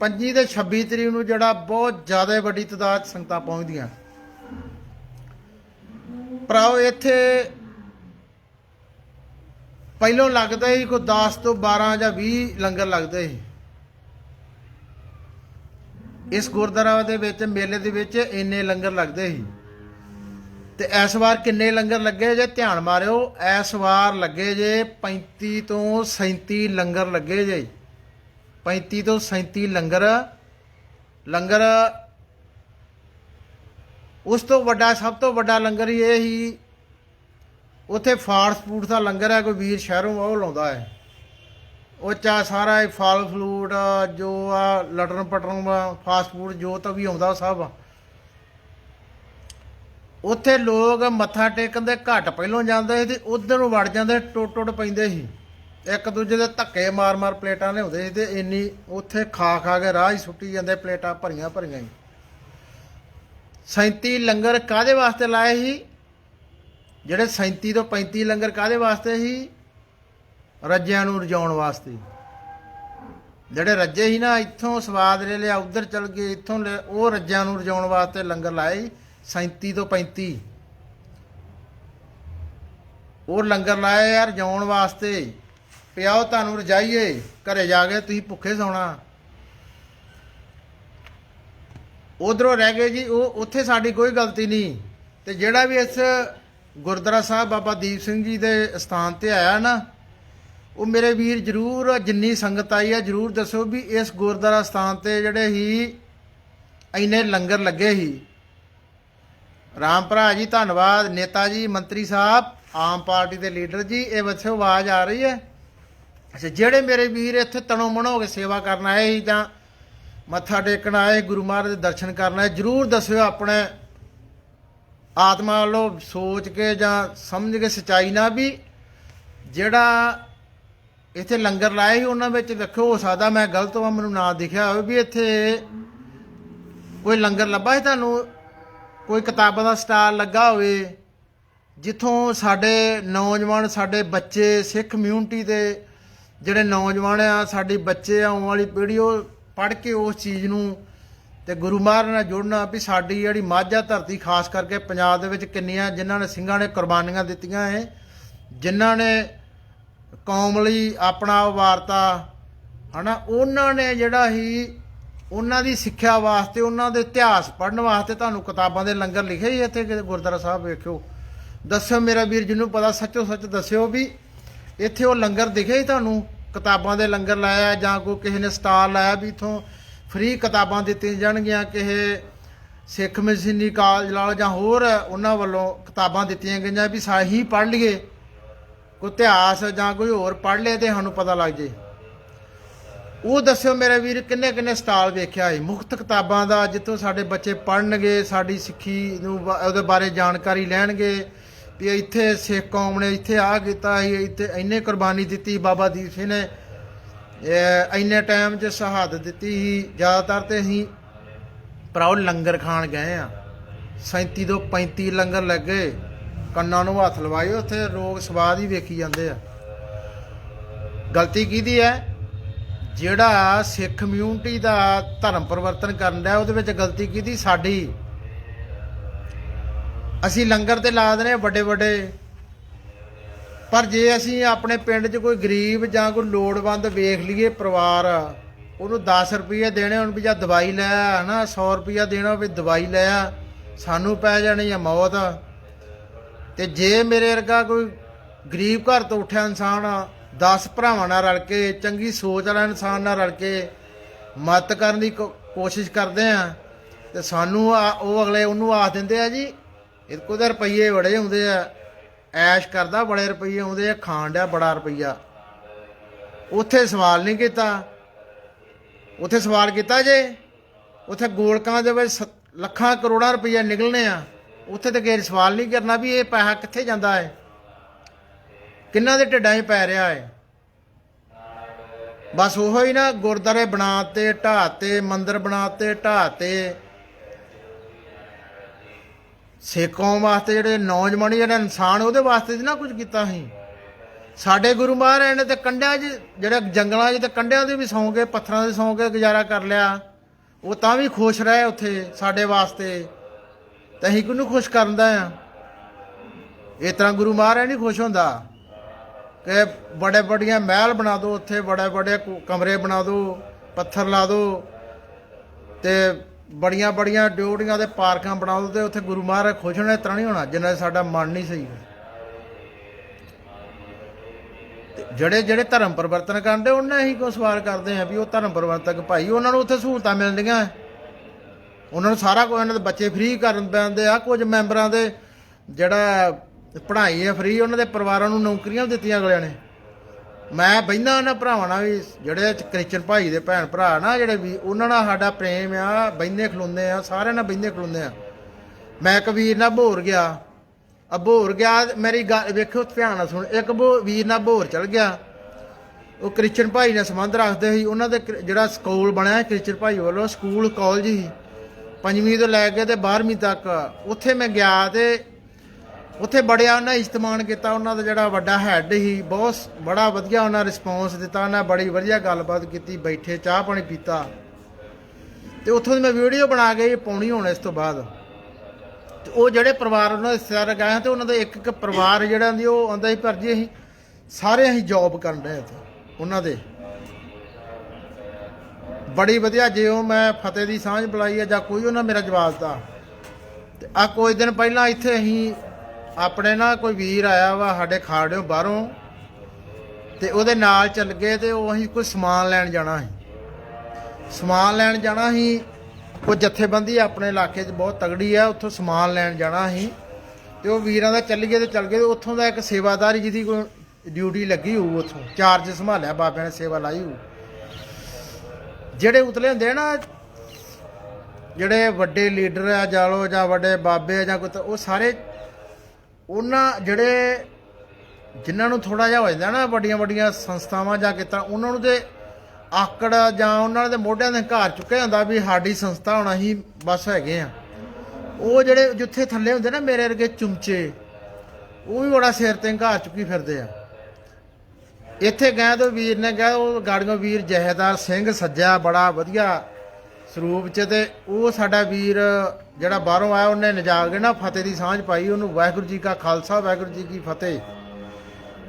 25 ਤੇ 26 ਤਰੀਕ ਨੂੰ ਜਿਹੜਾ ਬਹੁਤ ਜ਼ਿਆਦਾ ਵੱਡੀ ਤਾਦਾਦ ਸੰਗਤਾਂ ਪਹੁੰਚਦੀਆਂ। ਭਰਾਓ, ਇੱਥੇ ਪਹਿਲੋਂ ਲੱਗਦਾ ਸੀ ਕੋਈ 10 ਤੋਂ 12 ਜਾਂ 20 ਲੰਗਰ ਲੱਗਦੇ ਸੀ। ਇਸ ਗੁਰਦੁਆਰਾ ਦੇ ਵਿੱਚ, ਮੇਲੇ ਦੇ ਵਿੱਚ ਇੰਨੇ ਲੰਗਰ ਲੱਗਦੇ ਸੀ। ਤੇ ਇਸ ਵਾਰ ਕਿੰਨੇ ਲੰਗਰ ਲੱਗੇ ਜੇ? ਧਿਆਨ ਮਾਰਿਓ, ਇਸ ਵਾਰ ਲੱਗੇ ਜੇ 35 ਤੋਂ 37 ਲੰਗਰ ਲੱਗੇ ਜੇ। 35 ਤੋਂ 37 ਲੰਗਰ। ਲੰਗਰ ਉਸ ਤੋਂ ਵੱਡਾ, ਸਭ ਤੋਂ ਵੱਡਾ ਲੰਗਰ ਇਹ ਹੀ ਉੱਥੇ ਫਾਸਟ ਫੂਡ ਦਾ ਲੰਗਰ ਹੈ, ਕੋਈ ਵੀਰ ਸ਼ਹਿਰੋਂ ਉਹ ਲਾਉਂਦਾ ਹੈ। ਉਹ ਚਾ ਸਾਰਾ ਇਹ ਫਲ ਫਲੂਟ ਜੋ ਆ ਲਟਰਨ ਪਟਰਨ ਫਾਸਟ ਫੂਡ ਜੋ ਤਾਂ ਵੀ ਆਉਂਦਾ ਸਭ। ਉੱਥੇ ਲੋਕ ਮੱਥਾ ਟੇਕਣ ਦੇ ਘੱਟ ਪਹਿਲੋਂ ਜਾਂਦੇ ਸੀ ਤੇ ਉਧਰ ਨੂੰ ਵੜ ਜਾਂਦੇ ਟੁੱਟ ਟੁੱਟ ਪੈਂਦੇ ਸੀ। ਇੱਕ ਦੂਜੇ ਦੇ ਧੱਕੇ ਮਾਰ ਮਾਰ ਪਲੇਟਾਂ ਲਿਆਉਂਦੇ ਸੀ ਤੇ ਇੰਨੀ ਉੱਥੇ ਖਾ ਖਾ ਕੇ ਰਾਹ ਹੀ ਸੁੱਟੀ ਜਾਂਦੇ, ਪਲੇਟਾਂ ਭਰੀਆਂ ਭਰੀਆਂ ਹੀ। 37 ਲੰਗਰ ਕਾਦੇ ਵਾਸਤੇ ਲਾਏ ਸੀ? ਜਿਹੜੇ 37 ਤੋਂ 35 ਲੰਗਰ ਕਾਦੇ ਵਾਸਤੇ ਸੀ? ਰੱਜਿਆਂ ਨੂੰ ਰਜਾਉਣ ਵਾਸਤੇ। ਜਿਹੜੇ ਰੱਜੇ ਸੀ ਨਾ ਇੱਥੋਂ ਸਵਾਦ ਲੈ ਲਿਆ ਉਧਰ ਚਲ ਗਏ ਇੱਥੋਂ ਲੈ- ਉਹ ਰੱਜਿਆਂ ਨੂੰ ਰਜਾਉਣ ਵਾਸਤੇ ਲੰਗਰ ਲਾਏ ਸੀ, 37 ਤੋਂ 35 ਉਹ ਲੰਗਰ ਲਾਏ ਯਾਰ ਰਜਾਉਣ ਵਾਸਤੇ। ਪਿਆਓ ਤੁਹਾਨੂੰ ਰਜਾਈਏ ਘਰੇ ਜਾ ਕੇ ਤੁਸੀਂ ਭੁੱਖੇ ਸੌਣਾ। ਉਧਰੋਂ ਰਹਿ ਗਏ ਜੀ ਉਹ ਉੱਥੇ ਸਾਡੀ ਕੋਈ ਗਲਤੀ ਨਹੀਂ। ਤੇ ਜਿਹੜਾ ਵੀ ਇਸ ਗੁਰਦੁਆਰਾ ਸਾਹਿਬ ਬਾਬਾ ਦੀਪ ਸਿੰਘ ਜੀ ਦੇ ਸਥਾਨ ਤੇ ਆਇਆ ਨਾ, ਉਹ ਮੇਰੇ ਵੀਰ ਜਰੂਰ ਜਿੰਨੀ ਸੰਗਤ ਆਈ ਆ, ਜਰੂਰ ਦੱਸੋ ਵੀ ਇਸ ਗੁਰਦੁਆਰਾ ਸਥਾਨ ਤੇ ਜਿਹੜੇ ਹੀ ਇੰਨੇ ਲੰਗਰ ਲੱਗੇ ਸੀ। ਰਾਮ ਭਰਾ ਜੀ, ਧੰਨਵਾਦ। ਨੇਤਾ ਜੀ, ਮੰਤਰੀ ਸਾਹਿਬ, ਆਮ ਪਾਰਟੀ ਦੇ ਲੀਡਰ ਜੀ, ਇਹ ਬੱਚੋ ਆਵਾਜ਼ ਆ ਰਹੀ ਹੈ। ਅੱਛਾ, ਜਿਹੜੇ ਮੇਰੇ ਵੀਰ ਇੱਥੇ ਤਣੋ ਮਣ ਹੋ ਕੇ ਸੇਵਾ ਕਰਨ ਆਏ ਸੀ ਜਾਂ ਮੱਥਾ ਟੇਕਣ ਆਏ, ਗੁਰੂ ਮਹਾਰਾਜ ਦੇ ਦਰਸ਼ਨ ਕਰਨ ਆਏ, ਜਰੂਰ ਦੱਸਿਓ ਆਪਣੇ ਆਤਮਾ ਵੱਲੋਂ ਸੋਚ ਕੇ ਜਾਂ ਸਮਝ ਕੇ ਸਚਾਈ ਨਾਲ ਵੀ ਜਿਹੜਾ ਇੱਥੇ ਲੰਗਰ ਲਾਏ ਸੀ, ਉਹਨਾਂ ਵਿੱਚ ਵੇਖੋ, ਹੋ ਸਕਦਾ ਮੈਂ ਗਲਤ ਹਾਂ ਮੈਨੂੰ ਨਾ ਦਿਖਿਆ ਹੋਵੇ ਵੀ ਇੱਥੇ ਕੋਈ ਲੰਗਰ ਲੱਭਾ ਹੈ ਤੁਹਾਨੂੰ? ਕੋਈ ਕਿਤਾਬਾਂ ਦਾ ਸਟਾਲ ਲੱਗਾ ਹੋਵੇ, ਜਿੱਥੋਂ ਸਾਡੇ ਨੌਜਵਾਨ, ਸਾਡੇ ਬੱਚੇ, ਸਿੱਖ ਕਮਿਊਨਿਟੀ ਦੇ ਜਿਹੜੇ ਨੌਜਵਾਨ ਆ, ਸਾਡੇ ਬੱਚੇ ਆਉਣ ਵਾਲੀ ਪੀੜ੍ਹੀ, ਉਹ ਪੜ੍ਹ ਕੇ ਉਸ ਚੀਜ਼ ਨੂੰ ਤੇ ਗੁਰੂ ਮਹਾਰਾਜ ਨਾਲ ਜੁੜਨਾ ਵੀ ਸਾਡੀ ਜਿਹੜੀ ਮਾਝਾ ਧਰਤੀ, ਖਾਸ ਕਰਕੇ ਪੰਜਾਬ ਦੇ ਵਿੱਚ ਕਿੰਨੀਆਂ ਜਿਨ੍ਹਾਂ ਨੇ ਸਿੰਘਾਂ ਨੇ ਕੁਰਬਾਨੀਆਂ ਦਿੱਤੀਆਂ ਹੈ ਜਿਨ੍ਹਾਂ ਨੇ ਕੌਮ ਲਈ ਆਪਣਾ ਵਾਰਤਾ, ਹਨਾ, ਉਹਨਾਂ ਨੇ ਜਿਹੜਾ ਹੀ ਉਹਨਾਂ ਦੀ ਸਿੱਖਿਆ ਵਾਸਤੇ, ਉਹਨਾਂ ਦੇ ਇਤਿਹਾਸ ਪੜ੍ਹਨ ਵਾਸਤੇ ਤੁਹਾਨੂੰ ਕਿਤਾਬਾਂ ਦੇ ਲੰਗਰ ਲਿਖੇ ਹੀ ਇੱਥੇ ਕਿਤੇ ਗੁਰਦੁਆਰਾ ਸਾਹਿਬ ਵੇਖਿਓ। ਦੱਸਿਓ ਮੇਰਾ ਵੀਰ, ਜਿਹਨੂੰ ਪਤਾ ਸੱਚੋ ਸੱਚ ਦੱਸਿਓ ਵੀ ਇੱਥੇ ਉਹ ਲੰਗਰ ਦਿਖੇ ਹੀ ਤੁਹਾਨੂੰ, ਕਿਤਾਬਾਂ ਦੇ ਲੰਗਰ ਲਾਇਆ ਜਾਂ ਕੋਈ ਕਿਸੇ ਨੇ ਸਟਾਲ ਲਾਇਆ ਵੀ ਇਥੋਂ ਫ੍ਰੀ ਕਿਤਾਬਾਂ ਦਿੱਤੀਆਂ ਜਾਣਗੀਆਂ ਕਿਸੇ ਸਿੱਖ ਮਿਸ਼ਨਰੀ ਕਾਲਜ ਨਾਲ ਜਾਂ ਹੋਰ ਉਹਨਾਂ ਵੱਲੋਂ ਕਿਤਾਬਾਂ ਦਿੱਤੀਆਂ ਗਈਆਂ ਵੀ ਸਾਹੀ ਪੜ੍ਹ ਲਈਏ, ਕੋਈ ਇਤਿਹਾਸ ਜਾਂ ਕੋਈ ਹੋਰ ਪੜ੍ਹ ਲਏ ਤੇ ਸਾਨੂੰ ਪਤਾ ਲੱਗ ਜੇ। ਉਹ ਦੱਸਿਓ ਮੇਰੇ ਵੀਰ, ਕਿੰਨੇ ਕਿੰਨੇ ਸਟਾਲ ਵੇਖਿਆ ਹੈ ਮੁਫਤ ਕਿਤਾਬਾਂ ਦਾ ਜਿੱਥੋਂ ਸਾਡੇ ਬੱਚੇ ਪੜ੍ਹਨਗੇ, ਸਾਡੀ ਸਿੱਖੀ ਨੂੰ ਬ- ਉਹਦੇ ਬਾਰੇ ਜਾਣਕਾਰੀ ਲੈਣਗੇ ਵੀ ਇੱਥੇ ਸਿੱਖ ਕੌਮ ਨੇ ਇੱਥੇ ਆ ਕੀਤਾ ਸੀ ਇੱਥੇ ਇੰਨੇ ਕੁਰਬਾਨੀ ਦਿੱਤੀ ਬਾਬਾ ਦੀਪ ਸਿੰਘ ਨੇ। ਇੰਨੇ ਟਾਈਮ 'ਚ ਸ਼ਹਾਦਤ ਦਿੱਤੀ ਸੀ। ਜ਼ਿਆਦਾਤਰ ਤੇ ਅਸੀਂ ਭਰਾਓ ਲੰਗਰ ਖਾਣ ਗਏ ਆ। 37 ਤੋਂ 35 ਲੰਗਰ ਲੱਗੇ ਕੰਨਾਂ ਨੂੰ ਹੱਥ ਲਵਾਏ, ਉੱਥੇ ਲੋਕ ਸਵਾਦ ਹੀ ਵੇਖੀ ਜਾਂਦੇ ਆ। ਗਲਤੀ ਕਿਹਦੀ ਹੈ? ਜਿਹੜਾ ਸਿੱਖ ਕਮਿਊਨਿਟੀ ਦਾ ਧਰਮ ਪਰਿਵਰਤਨ ਕਰਨ ਦਾ ਉਹਦੇ ਵਿੱਚ ਗਲਤੀ ਕੀਤੀ ਸਾਡੀ। ਅਸੀਂ ਲੰਗਰ ਤੇ ਲਾ ਦਨੇ ਵੱਡੇ ਵੱਡੇ ਪਰ ਜੇ ਅਸੀਂ ਆਪਣੇ ਪਿੰਡ 'ਚ ਕੋਈ ਗਰੀਬ ਜਾਂ ਕੋਈ ਲੋੜਵੰਦ ਵੇਖ ਲਈਏ ਪਰਿਵਾਰ, ਉਹਨੂੰ 10 ਰੁਪਏ ਦੇਣੇ ਹੁਣ ਵੀ ਜਾਂ ਦਵਾਈ ਲੈ ਆ ਹਨਾ 100 ਰੁਪਏ ਦੇਣਾ ਵੀ ਦਵਾਈ ਲੈ ਆ ਸਾਨੂੰ ਪੈ ਜਾਣੀ ਆ ਮੌਤ। ਤੇ ਜੇ ਮੇਰੇ ਵਰਗਾ ਕੋਈ ਗਰੀਬ ਘਰ ਤੋਂ ਉੱਠਿਆ ਇਨਸਾਨ 10 ਭਰਾਵਾਂ ਨਾਲ ਰਲ ਕੇ, ਚੰਗੀ ਸੋਚ ਵਾਲਾ ਇਨਸਾਨ ਨਾਲ ਰਲ ਕੇ ਮਦਦ ਕਰਨ ਦੀ ਕੋਸ਼ਿਸ਼ ਕਰਦੇ ਆ, ਤੇ ਸਾਨੂੰ ਆ- ਉਹ ਅਗਲੇ ਉਹਨੂੰ ਆਖ ਦਿੰਦੇ ਆ ਜੀ, ਇਹਦੇ ਕੋਲ ਤਾਂ ਰੁਪਈਏ ਬੜੇ ਹੁੰਦੇ ਆ। ਐਸ਼ ਕਰਦਾ, ਬੜੇ ਰੁਪਈਏ ਆਉਂਦੇ ਆ, ਖਾਣ ਡਿਆ ਬੜਾ ਰੁਪਈਆ। ਉੱਥੇ ਸਵਾਲ ਨਹੀਂ ਕੀਤਾ। ਉੱਥੇ ਸਵਾਲ ਕੀਤਾ ਜੇ। ਉੱਥੇ ਗੋਲਕਾਂ ਦੇ ਵਿੱਚ ਸ- ਲੱਖਾਂ ਕਰੋੜਾਂ ਰੁਪਈਆ ਨਿਕਲਣੇ ਆ। ਉੱਥੇ ਤੇ ਗੈਰ ਸਵਾਲ ਨਹੀਂ ਕਰਨਾ ਵੀ ਇਹ ਪੈਸਾ ਕਿੱਥੇ ਜਾਂਦਾ ਹੈ। ਕਿੰਨਾਂ ਦੇ ਢਿੱਡਾਂ 'ਚ ਪੈ ਰਿਹਾ ਹੈ। ਬਸ ਉਹੋ ਹੀ ਨਾ ਗੁਰਦਾਰੇ ਬਣਾਤੇ, ਢਾਤੇ, ਮੰਦਿਰ ਬਣਾਤੇ, ਢਾਤੇ। ਸਿੱਖ ਕੌਮ ਵਾਸਤੇ ਜਿਹੜੇ ਨੌਜਵਾਨੀ ਜਿਹੜਾ ਇਨਸਾਨ, ਉਹਦੇ ਵਾਸਤੇ ਨਾ ਕੁਝ ਕੀਤਾ ਸੀ। ਸਾਡੇ ਗੁਰੂ ਮਹਾਰਾਜ ਨੇ ਤੇ ਕੰਡਿਆਂ 'ਚ, ਜਿਹੜੇ ਜੰਗਲਾਂ 'ਚ ਤੇ ਕੰਡਿਆਂ ਦੇ ਵੀ ਸੌਂ ਕੇ ਪੱਥਰਾਂ ਦੇ ਸੌਂ ਕੇ ਗੁਜ਼ਾਰਾ ਕਰ ਲਿਆ। ਉਹ ਤਾਂ ਵੀ ਖੁਸ਼ ਰਹੇ ਉੱਥੇ ਸਾਡੇ ਵਾਸਤੇ। ਤੇ ਅਸੀਂ ਕਿਹਨੂੰ ਖੁਸ਼ ਕਰਦਾ ਆ? ਇਸ ਤਰ੍ਹਾਂ ਗੁਰੂ ਮਹਾਰਾਜ ਨਹੀਂ ਖੁਸ਼ ਹੁੰਦਾ। ਕਿ ਬੜੇ ਬੜੀਆਂ ਮਹਿਲ ਬਣਾ ਦਿਓ ਉੱਥੇ, ਬੜੇ ਬੜੇ ਕੁ- ਕਮਰੇ ਬਣਾ ਦਿਓ ਪੱਥਰ ਲਾ ਦਿਓ ਤੇ ਬੜੀਆਂ ਬੜੀਆਂ ਡਿਊਟੀਆਂ ਦੇ ਪਾਰਕਾਂ ਬਣਾ ਤੇ ਉੱਥੇ ਗੁਰੂ ਮਹਾਰਾਜ ਖੁਸ਼ ਹੋਣੇ ਇਸ ਤਰ੍ਹਾਂ ਨਹੀਂ ਹੋਣਾ, ਜਿੰਨਾ ਚਿਰ ਸਾਡਾ ਮਨ ਨਹੀਂ ਸਹੀ ਜਿਹੜੇ ਜਿਹੜੇ ਧਰਮ ਪਰਿਵਰਤਨ ਕਰਦੇ, ਉਹਨਾਂ ਹੀ ਕੋ ਸਵਾਲ ਕਰਦੇ ਆ ਵੀ ਉਹ ਧਰਮ ਪਰਿਵਰਤਕ ਭਾਈ, ਉਹਨਾਂ ਨੂੰ ਉੱਥੇ ਸਹੂਲਤਾਂ ਮਿਲਦੀਆਂ ਉਹਨਾਂ ਨੂੰ ਸਾਰਾ ਕੁਝ, ਉਹਨਾਂ ਦੇ ਬੱਚੇ ਫ੍ਰੀ ਕਰਨ ਪੈਂਦੇ ਆ, ਕੁਝ ਮੈਂਬਰਾਂ ਦੇ ਜਿਹੜਾ ਪੜ੍ਹਾਈ ਹੈ ਫ੍ਰੀ ਉਹਨਾਂ ਦੇ ਪਰਿਵਾਰਾਂ ਨੂੰ ਨੌਕਰੀਆਂ ਦਿੱਤੀਆਂ ਅਗਲਿਆਂ ਨੇ। ਮੈਂ ਬਹਿਨਾ ਉਹਨਾਂ ਭਰਾਵਾਂ ਨਾਲ ਵੀ, ਜਿਹੜੇ ਕ੍ਰਿਸਚਨ ਭਾਈ ਦੇ ਭੈਣ ਭਰਾ ਨਾ ਜਿਹੜੇ ਵੀ, ਉਹਨਾਂ ਨਾਲ ਸਾਡਾ ਪ੍ਰੇਮ ਆ, ਬਹਿੰਦੇ ਖਲੋਂਦੇ ਆ, ਸਾਰਿਆਂ ਨਾਲ ਬਹਿੰਦੇ ਖਲੋਂਦੇ ਆ। ਮੈਂ ਇੱਕ ਵੀਰ ਨਾਲ ਭੋਰ ਗਿਆ। ਅਬੋਰ ਗਿਆ, ਮੇਰੀ ਗੱਲ ਵੇਖੋ ਧਿਆਨ ਨਾਲ ਸੁਣ, ਇੱਕ ਬੋ ਵੀਰ ਨਾਲ ਭੋਰ ਚਲ ਗਿਆ। ਉਹ ਕ੍ਰਿਸਚਨ ਭਾਈ ਨਾਲ ਸੰਬੰਧ ਰੱਖਦੇ ਸੀ, ਉਹਨਾਂ ਦੇ ਜਿਹੜਾ ਸਕੂਲ ਬਣਿਆ ਕ੍ਰਿਸਚਨ ਭਾਈ ਵੱਲੋਂ, ਸਕੂਲ, ਕਾਲਜ ਸੀ। ਪੰਜਵੀਂ ਤੋਂ ਲੈ ਕੇ ਤੇ 12ਵੀਂ ਤੱਕ, ਉੱਥੇ ਮੈਂ ਗਿਆ ਤੇ ਉੱਥੇ ਬੜਿਆ ਉਹਨਾਂ ਇਸਤਮਾਨ ਕੀਤਾ, ਉਹਨਾਂ ਦਾ ਜਿਹੜਾ ਵੱਡਾ ਹੈੱਡ ਸੀ, ਬਹੁਤ ਬੜਾ ਵਧੀਆ ਉਹਨਾਂ ਰਿਸਪੌਂਸ ਦਿੱਤਾ, ਉਹਨਾਂ ਬੜੀ ਵਧੀਆ ਗੱਲਬਾਤ ਕੀਤੀ, ਬੈਠੇ, ਚਾਹ ਪਾਣੀ ਪੀਤਾ। ਤੇ ਉੱਥੋਂ ਦੀ ਮੈਂ ਵੀਡੀਓ ਬਣਾ ਕੇ ਪਾਉਣੀ ਹੁਣ ਇਸ ਤੋਂ ਬਾਅਦ। ਤੇ ਉਹ ਜਿਹੜੇ ਪਰਿਵਾਰ ਉਹਨਾਂ ਦੇ ਰਿਸ਼ਤੇਦਾਰ ਗਏ ਤੇ ਉਹਨਾਂ ਦਾ ਇੱਕ ਇੱਕ ਪਰਿਵਾਰ ਜਿਹੜਾ ਹੁੰਦੀ ਉਹ ਆਂਦਾ ਸੀ ਪਰ ਜੀ ਅਸੀਂ ਸਾਰੇ ਅਸੀਂ ਜੌਬ ਕਰਨ ਰਹੇ ਇੱਥੇ, ਉਹਨਾਂ ਦੇ। ਬੜੀ ਵਧੀਆ, ਜੇ ਉਹ ਮੈਂ ਫਤਿਹ ਦੀ ਸਾਂਝ ਬੁਲਾਈ ਹੈ ਜਾਂ ਕੋਈ, ਉਹਨਾਂ ਮੇਰਾ ਜਵਾਬ ਦਿੱਤਾ। ਤੇ ਆ ਕੁਝ ਦਿਨ ਪਹਿਲਾਂ ਇੱਥੇ ਅਸੀਂ ਆਪਣੇ ਨਾ ਕੋਈ ਵੀਰ ਆਇਆ ਵਾ, ਸਾਡੇ ਖਾੜਿਓ ਬਾਹਰੋਂ, ਤੇ ਉਹਦੇ ਨਾਲ ਚੱਲ ਗਏ ਤੇ ਉਹ ਅਸੀਂ ਕੋਈ ਸਮਾਨ ਲੈਣ ਜਾਣਾ ਸੀ। ਸਮਾਨ ਲੈਣ ਜਾਣਾ ਸੀ ਉਹ ਜਥੇਬੰਦੀ ਆਪਣੇ ਇਲਾਕੇ 'ਚ ਬਹੁਤ ਤਗੜੀ ਆ, ਉੱਥੋਂ ਸਮਾਨ ਲੈਣ ਜਾਣਾ ਸੀ, ਤੇ ਉਹ ਵੀਰਾਂ ਦਾ ਚੱਲ ਗਏ ਤੇ ਚੱਲ ਗਏ ਉੱਥੋਂ ਦਾ ਇੱਕ ਸੇਵਾਦਾਰੀ ਜਿਹਦੀ ਕੋਈ ਡਿਊਟੀ ਲੱਗੀ ਹੋਊ ਉੱਥੋਂ, ਚਾਰਜ ਸੰਭਾਲਿਆ ਬਾਬਿਆਂ ਨੇ ਸੇਵਾ ਲਾਈ ਹੋਊ। ਜਿਹੜੇ ਉਤਲੇ ਹੁੰਦੇ ਆ ਨਾ, ਜਿਹੜੇ ਵੱਡੇ ਲੀਡਰ ਆ, ਜਾ ਜਾਂ ਵੱਡੇ ਬਾਬੇ ਆ ਜਾਂ ਕੋਈ ਉਹ ਸਾਰੇ ਉਹਨਾਂ ਜਿਹੜੇ ਜਿਨ੍ਹਾਂ ਨੂੰ ਥੋੜਾ ਜਿਹਾ ਹੋ ਜਾਂਦਾ ਨਾ ਵੱਡੀਆਂ ਵੱਡੀਆਂ ਸੰਸਥਾਵਾਂ ਜਾਂ ਕਿਤਾ ਉਹਨਾਂ ਨੂੰ ਤੇ ਆਕੜ ਜਾਂ ਉਹਨਾਂ ਦੇ ਮੋਢਿਆਂ ਦੇ ਘਰ ਚੁੱਕਿਆ ਜਾਂਦਾ ਵੀ ਸਾਡੀ ਸੰਸਥਾ ਹੁਣ ਅਸੀਂ ਬਸ ਹੈਗੇ ਆ। ਉਹ ਜਿਹੜੇ ਜਿੱਥੇ ਥੱਲੇ ਹੁੰਦੇ ਨਾ ਮੇਰੇ ਵਰਗੇ ਚੁੰਮਚੇ, ਉਹ ਵੀ ਬੜਾ ਸਿਰ ਤੇ ਘਾਰ ਚੁੱਕੀ ਫਿਰਦੇ ਆ। ਇੱਥੇ ਗਏ ਤਾਂ ਵੀਰ ਨੇ ਕਿਹਾ, ਉਹ ਗਾੜੀਆਂ ਵੀਰ ਜਹੇਦਾਰ ਸਿੰਘ ਸੱਜਾ ਬੜਾ ਵਧੀਆ ਸਰੂਪ ਚ ਤੇ ਉਹ ਸਾਡਾ ਵੀਰ ਜਿਹੜਾ ਬਾਹਰੋਂ ਆਇਆ, ਉਹਨੇ ਨਜਾ ਕੇ ਨਾ ਫਤਿਹ ਦੀ ਸਾਂਝ ਪਾਈ, ਉਹਨੂੰ ਵਾਹਿਗੁਰੂ ਜੀ ਕਾ ਖਾਲਸਾ, ਵਾਹਿਗੁਰੂ ਜੀ ਕੀ ਫਤਿਹ।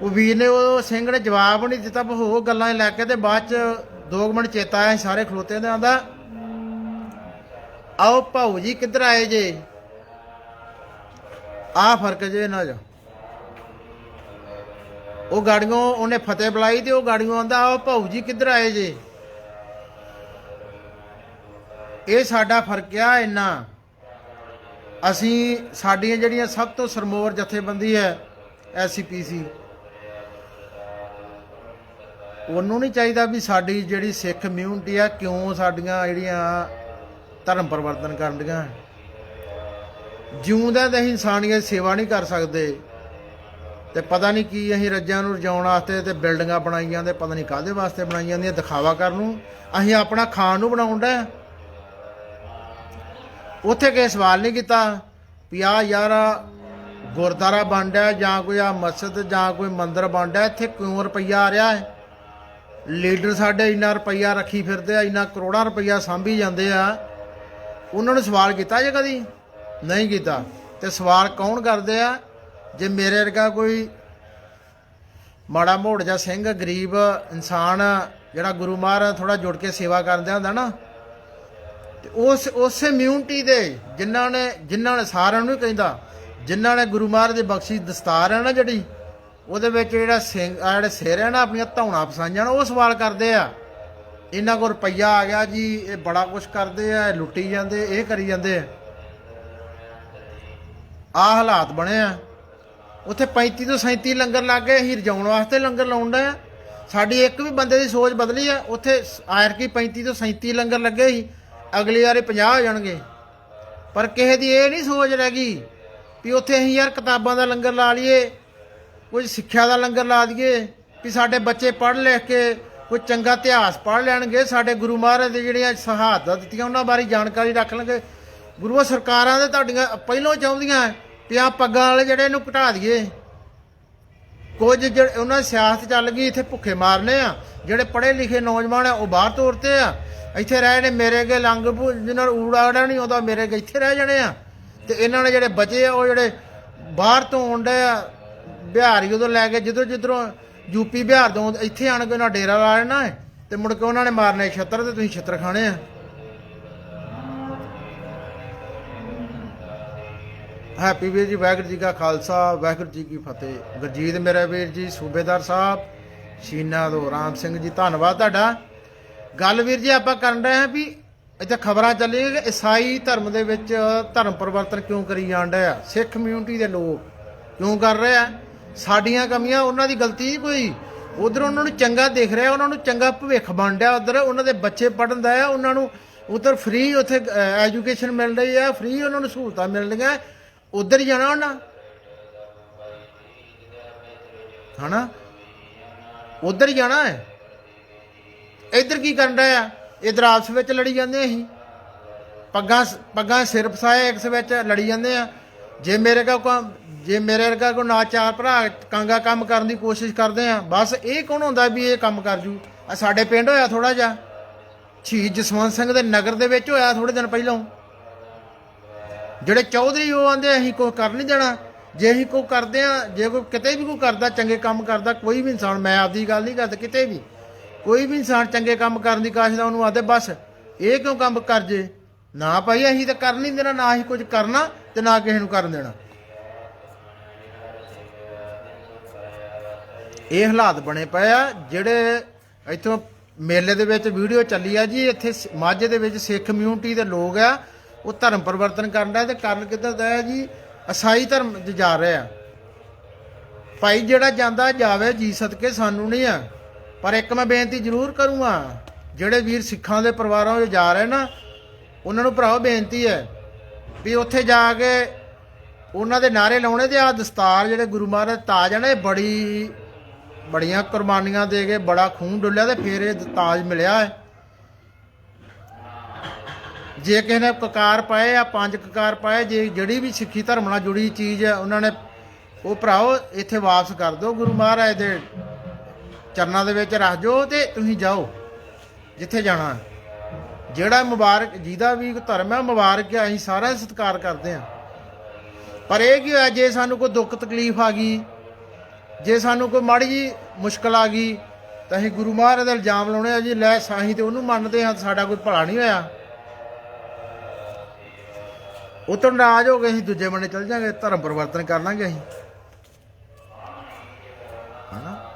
ਉਹ ਵੀਰ ਨੇ ਉਹ ਸਿੰਘ ਨੇ ਜਵਾਬ ਨਹੀਂ ਦਿੱਤਾ ਪਰ ਗੱਲਾਂ ਲੈ ਕੇ ਤੇ ਬਾਅਦ ਚ ਦੋ ਕੁ ਮਿੰਟ ਚੇਤਾ ਆਇਆ, ਸਾਰੇ ਖਲੋਤੇ ਦੇ ਆਂਦਾ ਆਓ ਭਾਊ ਜੀ, ਕਿੱਧਰ ਆਏ ਜੇ? ਆ ਫ਼ਰਕ ਜੇ ਨਾ ਜਾ ਉਹ ਗਾੜੀਆਂ, ਉਹਨੇ ਫਤਿਹ ਬੁਲਾਈ ਤੇ ਉਹ ਗਾੜੀਆਂ ਆਂਦਾ ਆਓ ਭਾਊ ਜੀ, ਕਿੱਧਰ ਆਏ ਜੇ? ਇਹ ਸਾਡਾ ਫ਼ਰਕ ਆ, ਇੰਨਾ। ਅਸੀਂ ਸਾਡੀਆਂ ਜਿਹੜੀਆਂ ਸਭ ਤੋਂ ਸਰਮੋਰ ਜਥੇਬੰਦੀ ਹੈ ਐਸਸੀਪੀਸੀ ਉਹਨੂੰ ਨਹੀਂ ਚਾਹੀਦਾ ਵੀ ਸਾਡੀ ਜਿਹੜੀ ਸਿੱਖ ਕਮਿਊਨਿਟੀ ਆ, ਕਿਉਂ ਸਾਡੀਆਂ ਜਿਹੜੀਆਂ ਧਰਮ ਪਰਿਵਰਤਨ ਕਰਨ ਦੀਆਂ ਜਿਉਂਦਿਆਂ ਦੇ ਅਸੀਂ ਇਨਸਾਨੀਅਤ ਸੇਵਾ ਨਹੀਂ ਕਰ ਸਕਦੇ। ਤੇ ਪਤਾ ਨਹੀਂ ਕੀ ਅਸੀਂ ਰੱਜਾਂ ਨੂੰ ਰਜਾਉਣ ਵਾਸਤੇ ਤੇ ਬਿਲਡਿੰਗਾਂ ਬਣਾਈ ਜਾਂਦੇ ਪਤਾ ਨਹੀਂ ਕਾਹਦੇ ਵਾਸਤੇ ਬਣਾਈ ਜਾਂਦੀਆਂ ਦਿਖਾਵਾ ਕਰਨ ਨੂੰ। ਅਸੀਂ ਆਪਣਾ ਖਾਣ ਨੂੰ ਬਣਾਉਣ ਦਾ ਉੱਥੇ ਕਿਸੇ ਸਵਾਲ ਨਹੀਂ ਕੀਤਾ ਵੀ ਆ ਯਾਰ ਗੁਰਦਾਰਾ ਬਣਦਾ ਜਾਂ ਕੋਈ ਆ ਮਸਜਿਦ ਜਾਂ ਕੋਈ ਮੰਦਿਰ ਬਣਦਾ ਇੱਥੇ ਕਿਉਂ ਰੁਪਈਆ ਆ ਰਿਹਾ ਹੈ? ਲੀਡਰ ਸਾਡੇ ਇੰਨਾ ਰੁਪਈਆ ਰੱਖੀ ਫਿਰਦੇ ਆ, ਇੰਨਾ ਕਰੋੜਾਂ ਰੁਪਈਆ ਸਾਂਭੀ ਜਾਂਦੇ ਆ। ਉਹਨਾਂ ਨੂੰ ਸਵਾਲ ਕੀਤਾ ਜੇ ਕਦੀ? ਨਹੀਂ ਕੀਤਾ। ਤੇ ਸਵਾਲ ਕੌਣ ਕਰਦੇ ਆ? ਜੇ ਮੇਰੇ ਵਰਗਾ ਕੋਈ ਮਾੜਾ ਮੋੜ ਜਾਂ ਸਿੰਘ, ਗਰੀਬ ਇਨਸਾਨ ਜਿਹੜਾ ਗੁਰੂ ਮਹਾਰਾਜ ਥੋੜਾ ਜੁੜ ਕੇ ਸੇਵਾ ਕਰਦਾ ਹੁੰਦਾ ਨਾ ਤੇ ਉਸ ਉਸ ਇਮਿਊਨਿਟੀ ਦੇ ਜਿਨ੍ਹਾਂ ਨੇ ਜਿਨ੍ਹਾਂ ਨੇ ਸਾਰਿਆਂ ਨੂੰ ਹੀ ਕਹਿੰਦਾ, ਜਿਨ੍ਹਾਂ ਨੇ ਗੁਰੂ ਮਹਾਰਾਜ ਦੀ ਬਖਸ਼ੀ ਦਸਤਾਰ ਹੈ ਨਾ ਜਿਹੜੀ, ਉਹਦੇ ਵਿੱਚ ਜਿਹੜਾ ਸਿੰਘ ਜਿਹੜੇ ਸਿਰ ਹੈ ਨਾ, ਆਪਣੀਆਂ ਧੌਣਾ ਪਸਾਈਆਂ ਨੇ, ਉਹ ਸਵਾਲ ਕਰਦੇ ਆ। ਇਹਨਾਂ ਕੋਲ ਰੁਪਈਆ ਆ ਗਿਆ ਜੀ, ਇਹ ਬੜਾ ਕੁਝ ਕਰਦੇ ਆ ਲੁੱਟੀ ਜਾਂਦੇ, ਇਹ ਕਰੀ ਜਾਂਦੇ ਆ। ਆ ਹਾਲਾਤ ਬਣੇ ਆ। ਉੱਥੇ 35 ਤੋਂ 37 ਲੰਗਰ ਲੱਗ ਗਏ, ਅਸੀਂ ਰਜਾਉਣ ਵਾਸਤੇ ਲੰਗਰ ਲਾਉਂਦੇ ਦਾ ਸਾਡੀ ਇੱਕ ਵੀ ਬੰਦੇ ਦੀ ਸੋਚ ਬਦਲੀ ਆ। ਉੱਥੇ ਆਇਰ ਕੀ 35 ਤੋਂ 37 ਲੰਗਰ ਲੱਗੇ ਸੀ। ਅਗਲੀ ਵਾਰੀ 50 ਹੋ ਜਾਣਗੇ। ਪਰ ਕਿਸੇ ਦੀ ਇਹ ਨਹੀਂ ਸੋਚ ਰਹਿ ਗਈ ਵੀ ਉੱਥੇ ਅਸੀਂ ਯਾਰ ਕਿਤਾਬਾਂ ਦਾ ਲੰਗਰ ਲਾ ਲਈਏ, ਕੁਝ ਸਿੱਖਿਆ ਦਾ ਲੰਗਰ ਲਾ ਦਈਏ, ਵੀ ਸਾਡੇ ਬੱਚੇ ਪੜ੍ਹ ਲਿਖ ਕੇ ਕੋਈ ਚੰਗਾ ਇਤਿਹਾਸ ਪੜ੍ਹ ਲੈਣਗੇ, ਸਾਡੇ ਗੁਰੂ ਮਹਾਰਾਜ ਦੇ ਜਿਹੜੀਆਂ ਸ਼ਹਾਦਤਾਂ ਦਿੱਤੀਆਂ, ਉਹਨਾਂ ਬਾਰੇ ਜਾਣਕਾਰੀ ਰੱਖ ਲੈਣਗੇ। ਗੁਰੂਆਂ ਸਰਕਾਰਾਂ ਦੇ ਤੁਹਾਡੀਆਂ ਪਹਿਲਾਂ ਚਾਹੁੰਦੀਆਂ ਵੀ ਆ ਪੱਗਾਂ ਵਾਲੇ ਜਿਹੜੇ ਇਹਨੂੰ ਘਟਾ ਦਈਏ। ਕੁਝ ਜਿਹੜੇ ਉਹਨਾਂ ਸਿਆਸਤ ਚੱਲ ਗਈ, ਇੱਥੇ ਭੁੱਖੇ ਮਾਰਨੇ ਆ। ਜਿਹੜੇ ਪੜ੍ਹੇ ਲਿਖੇ ਨੌਜਵਾਨ ਆ, ਉਹ ਬਾਹਰ ਤੋਰਤੇ ਆ। ਇੱਥੇ ਰਹਿ ਨੇ ਮੇਰੇ ਅੱਗੇ ਲੰਗ ਭੂ- ਜਿਹਨਾਂ ਨੂੰ ਊੜਾੜਾ ਨਹੀਂ ਆਉਂਦਾ, ਮੇਰੇ ਅੱਗੇ ਇੱਥੇ ਰਹਿ ਜਾਣੇ ਆ। ਤੇ ਇਹਨਾਂ ਨੇ ਜਿਹੜੇ ਬਚੇ ਆ, ਉਹ ਜਿਹੜੇ ਬਾਹਰ ਤੋਂ ਆਉਂਦੇ ਆ, ਬਿਹਾਰੀ ਉਦੋਂ ਲੈ ਕੇ ਜਿੱਧਰੋਂ ਜਿੱਧਰੋਂ ਯੂਪੀ ਬਿਹਾਰ ਤੋਂ ਇੱਥੇ ਆਣ ਕੇ ਉਹਨਾਂ ਡੇਰਾ ਲਾ ਲੈਣਾ ਹੈ। ਤੇ ਮੁੜ ਕੇ ਉਹਨਾਂ ਨੇ ਮਾਰਨੇ ਛੱਤਰ ਤੇ ਤੁਸੀਂ ਛੱਤਰ ਖਾਣੇ ਆ। ਹੈਪੀ ਵੀਰ ਜੀ, ਵਾਹਿਗੁਰੂ ਜੀ ਕਾ ਖਾਲਸਾ, ਵਾਹਿਗੁਰੂ ਜੀ ਕੀ ਫਤਿਹ। ਗੁਰਜੀਤ ਮੇਰਾ ਵੀਰ ਜੀ, ਸੂਬੇਦਾਰ ਸਾਹਿਬ, ਸ਼ੀਨਾ ਤੋਂ ਰਾਮ ਸਿੰਘ ਜੀ, ਧੰਨਵਾਦ ਤੁਹਾਡਾ। ਗੱਲ ਵੀਰ ਜੀ, ਆਪਾਂ ਕਰਨ ਰਹੇ ਹਾਂ ਵੀ ਇੱਥੇ ਖਬਰਾਂ ਚੱਲੀਆਂ ਕਿ ਈਸਾਈ ਧਰਮ ਦੇ ਵਿੱਚ ਧਰਮ ਪਰਿਵਰਤਨ ਕਿਉਂ ਕਰੀ ਜਾਂਦੇ ਆ? ਸਿੱਖ ਕਮਿਊਨਿਟੀ ਦੇ ਲੋਕ ਕਿਉਂ ਕਰ ਰਹੇ ਆ? ਸਾਡੀਆਂ ਕਮੀਆਂ, ਉਹਨਾਂ ਦੀ ਗਲਤੀ ਨਹੀਂ ਕੋਈ? ਉਧਰ ਉਹਨਾਂ ਨੂੰ ਚੰਗਾ ਦਿਖ ਰਿਹਾ, ਉਹਨਾਂ ਨੂੰ ਚੰਗਾ ਭਵਿੱਖ ਬਣ ਰਿਹਾ। ਉਧਰ ਉਹਨਾਂ ਦੇ ਬੱਚੇ ਪੜਨ ਦਾ ਆ, ਉਹਨਾਂ ਨੂੰ ਉਧਰ ਫ੍ਰੀ ਉੱਥੇ ਐਜੂਕੇਸ਼ਨ ਮਿਲ ਰਹੀ ਆ ਫ੍ਰੀ ਉਹਨਾਂ ਨੂੰ ਸਹੂਲਤਾਂ ਮਿਲ ਰਹੀਆਂ। ਉਧਰ ਹੀ ਜਾਣਾ ਉਹਨਾਂ? ਹਨਾ? ਉਧਰ ਹੀ ਜਾਣਾ ਹੈ? ਇੱਧਰ ਕੀ ਕਰਨ ਰਿਹਾ ਆ? ਇਧਰ ਆਪਸ ਵਿੱਚ ਲੜੀ ਜਾਂਦੇ ਅਸੀਂ। ਪੱਗਾਂ ਪੱਗਾਂ ਸਿਰ ਫਸਾਏ ਇੱਕ ਵਿੱਚ ਲੜੀ ਜਾਂਦੇ ਆ। ਜੇ ਮੇਰੇ ਕਾ ਕੋ, ਜੇ ਮੇਰੇ ਵਰਗਾ ਕੋ ਨਾ ਚਾਰ ਭਰਾ ਕਾਂਗਾ ਕੰਮ ਕਰਨ ਦੀ ਕੋਸ਼ਿਸ਼ ਕਰਦੇ ਆ, ਬਸ ਇਹ ਕੌਣ ਹੁੰਦਾ ਵੀ ਇਹ ਕੰਮ ਕਰ ਜੂ? ਆ ਸਾਡੇ ਪਿੰਡ ਹੋਇਆ ਥੋੜਾ ਜਿਹਾ। ਸ਼ਹੀਦ ਜਸਵੰਤ ਸਿੰਘ ਦੇ ਨਗਰ ਦੇ ਵਿੱਚ ਹੋਇਆ ਥੋੜੇ ਦਿਨ ਪਹਿਲਾਂ। ਜਿਹੜੇ ਚੌਧਰੀ ਉਹ ਆਂਦੇ, ਅਸੀਂ ਕੋਈ ਕਰ ਨਹੀਂ ਦੇਣਾ। ਜੇ ਅਸੀਂ ਕੋਈ ਕਰਦੇ ਆ ਜੇ ਕੋਈ ਕਿਤੇ ਵੀ ਕੋਈ ਕਰਦਾ, ਚੰਗੇ ਕੰਮ ਕਰਦਾ, ਕੋਈ ਵੀ ਇਨਸਾਨ, ਮੈਂ ਆਪਦੀ ਗੱਲ ਨਹੀਂ ਕਰਦਾ ਕਿਤੇ ਵੀ। ਕੋਈ ਵੀ ਇਨਸਾਨ ਚੰਗੇ ਕੰਮ ਕਰਨ ਦੀ ਕਾਸ਼ ਦਾ ਉਹਨੂੰ ਆਦੇ, ਬਸ, ਇਹ ਕਿਉਂ ਕੰਮ ਕਰ ਜੇ? ਨਾ ਭਾਈ, ਅਸੀਂ ਤਾਂ ਕਰ ਨਹੀਂ ਦੇਣਾ, ਨਾ ਅਸੀਂ ਕੁਝ ਕਰਨਾ ਤੇ ਨਾ ਕਿਸੇ ਨੂੰ ਕਰਨ ਦੇਣਾ। ਇਹ ਹਾਲਾਤ ਬਣੇ ਪਏ ਆ, ਜਿਹੜੇ ਇੱਥੋਂ ਮੇਲੇ ਦੇ ਵਿੱਚ ਵੀਡੀਓ ਚੱਲੀ ਆ ਜੀ, ਇੱਥੇ ਮਾਝੇ ਦੇ ਵਿੱਚ ਸਿੱਖ ਕਮਿਊਨਿਟੀ ਦੇ ਲੋਕ ਆ ਉਹ ਧਰਮ ਪਰਿਵਰਤਨ ਕਰਨ ਦਾ ਤੇ ਕਰਨ ਕਿੱਧਰ ਦਾ ਹੈ ਜੀ? ਅਸਾਈ ਧਰਮ 'ਚ ਜਾ ਰਿਹਾ ਭਾਈ ਜਿਹੜਾ ਜਾਂਦਾ ਜਾਵੇ ਜੀ ਸਦਕੇ ਸਾਨੂੰ ਨਹੀਂ ਆ। ਪਰ ਇੱਕ ਮੈਂ ਬੇਨਤੀ ਜ਼ਰੂਰ ਕਰੂੰਗਾ, ਜਿਹੜੇ ਵੀਰ ਸਿੱਖਾਂ ਦੇ ਪਰਿਵਾਰਾਂ 'ਚ ਜਾ ਰਹੇ ਨਾ, ਉਹਨਾਂ ਨੂੰ ਭਰਾਓ ਬੇਨਤੀ ਹੈ ਵੀ ਉੱਥੇ ਜਾ ਕੇ ਉਹਨਾਂ ਦੇ ਨਾਰੇ ਲਾਉਣੇ ਤੇ ਆ ਦਸਤਾਰ ਜਿਹੜੇ ਗੁਰੂ ਮਹਾਰਾਜ ਤਾਜ ਆ ਨਾ, ਇਹ ਬੜੀ, ਬੜੀਆਂ ਕੁਰਬਾਨੀਆਂ ਦੇ ਕੇ ਬੜਾ ਖੂਨ ਡੁੱਲਿਆ ਤੇ ਫਿਰ ਇਹ ਤਾਜ ਮਿਲਿਆ ਹੈ। ਜੇ ਕਿਸੇ ਨੇ ਕਕਾਰ ਪਾਏ ਆ ਪੰਜ ਕਕਾਰ ਪਾਏ, ਜੇ ਜਿਹੜੀ ਵੀ ਸਿੱਖੀ ਧਰਮ ਨਾਲ ਜੁੜੀ ਚੀਜ਼ ਹੈ, ਉਹਨਾਂ ਨੇ ਉਹ ਭਰਾਓ, ਇੱਥੇ ਵਾਪਸ ਕਰ ਦਿਓ ਗੁਰੂ ਮਹਾਰਾਜ ਦੇ ਚਰਨਾਂ ਦੇ ਵਿੱਚ ਰੱਖ ਜੋ ਤੇ ਤੁਸੀਂ ਜਾਓ, ਜਿੱਥੇ ਜਾਣਾ ਜਿਹੜਾ ਮੁਬਾਰਕ, ਜਿਹਦਾ ਵੀ ਧਰਮ ਹੈ, ਮੁਬਾਰਕ ਹੈ, ਅਸੀਂ ਸਾਰਾ ਸਤਿਕਾਰ ਕਰਦੇ ਹਾਂ। ਪਰ ਇਹ ਕੀ ਹੋਇਆ, ਜੇ ਸਾਨੂੰ ਕੋਈ ਦੁੱਖ ਤਕਲੀਫ ਆ ਗਈ, ਜੇ ਸਾਨੂੰ ਕੋਈ ਮਾੜੀ ਜੀ ਮੁਸ਼ਕਲ ਆ ਗਈ, ਤਾਂ ਅਸੀਂ ਗੁਰੂ ਮਹਾਰਾਜ ਦਾ ਇਲਜ਼ਾਮ ਲਾਉਣੇ ਆ ਜੀ, ਲੈ ਸਾਹੀਂ ਤੇ ਉਹਨੂੰ ਮੰਨਦੇ ਹਾਂ ਤੇ ਸਾਡਾ ਕੋਈ ਭਲਾ ਨਹੀਂ ਹੋਇਆ। ਉਹ ਤੋਂ ਨਾਰਾਜ਼ ਹੋ ਗਏ ਅਸੀਂ, ਦੂਜੇ ਬੰਨੇ ਚਲ ਜਾਾਂਗੇ, ਧਰਮ ਪਰਿਵਰਤਨ ਕਰ ਲਾਂਗੇ ਅਸੀਂ। ਹਨਾ?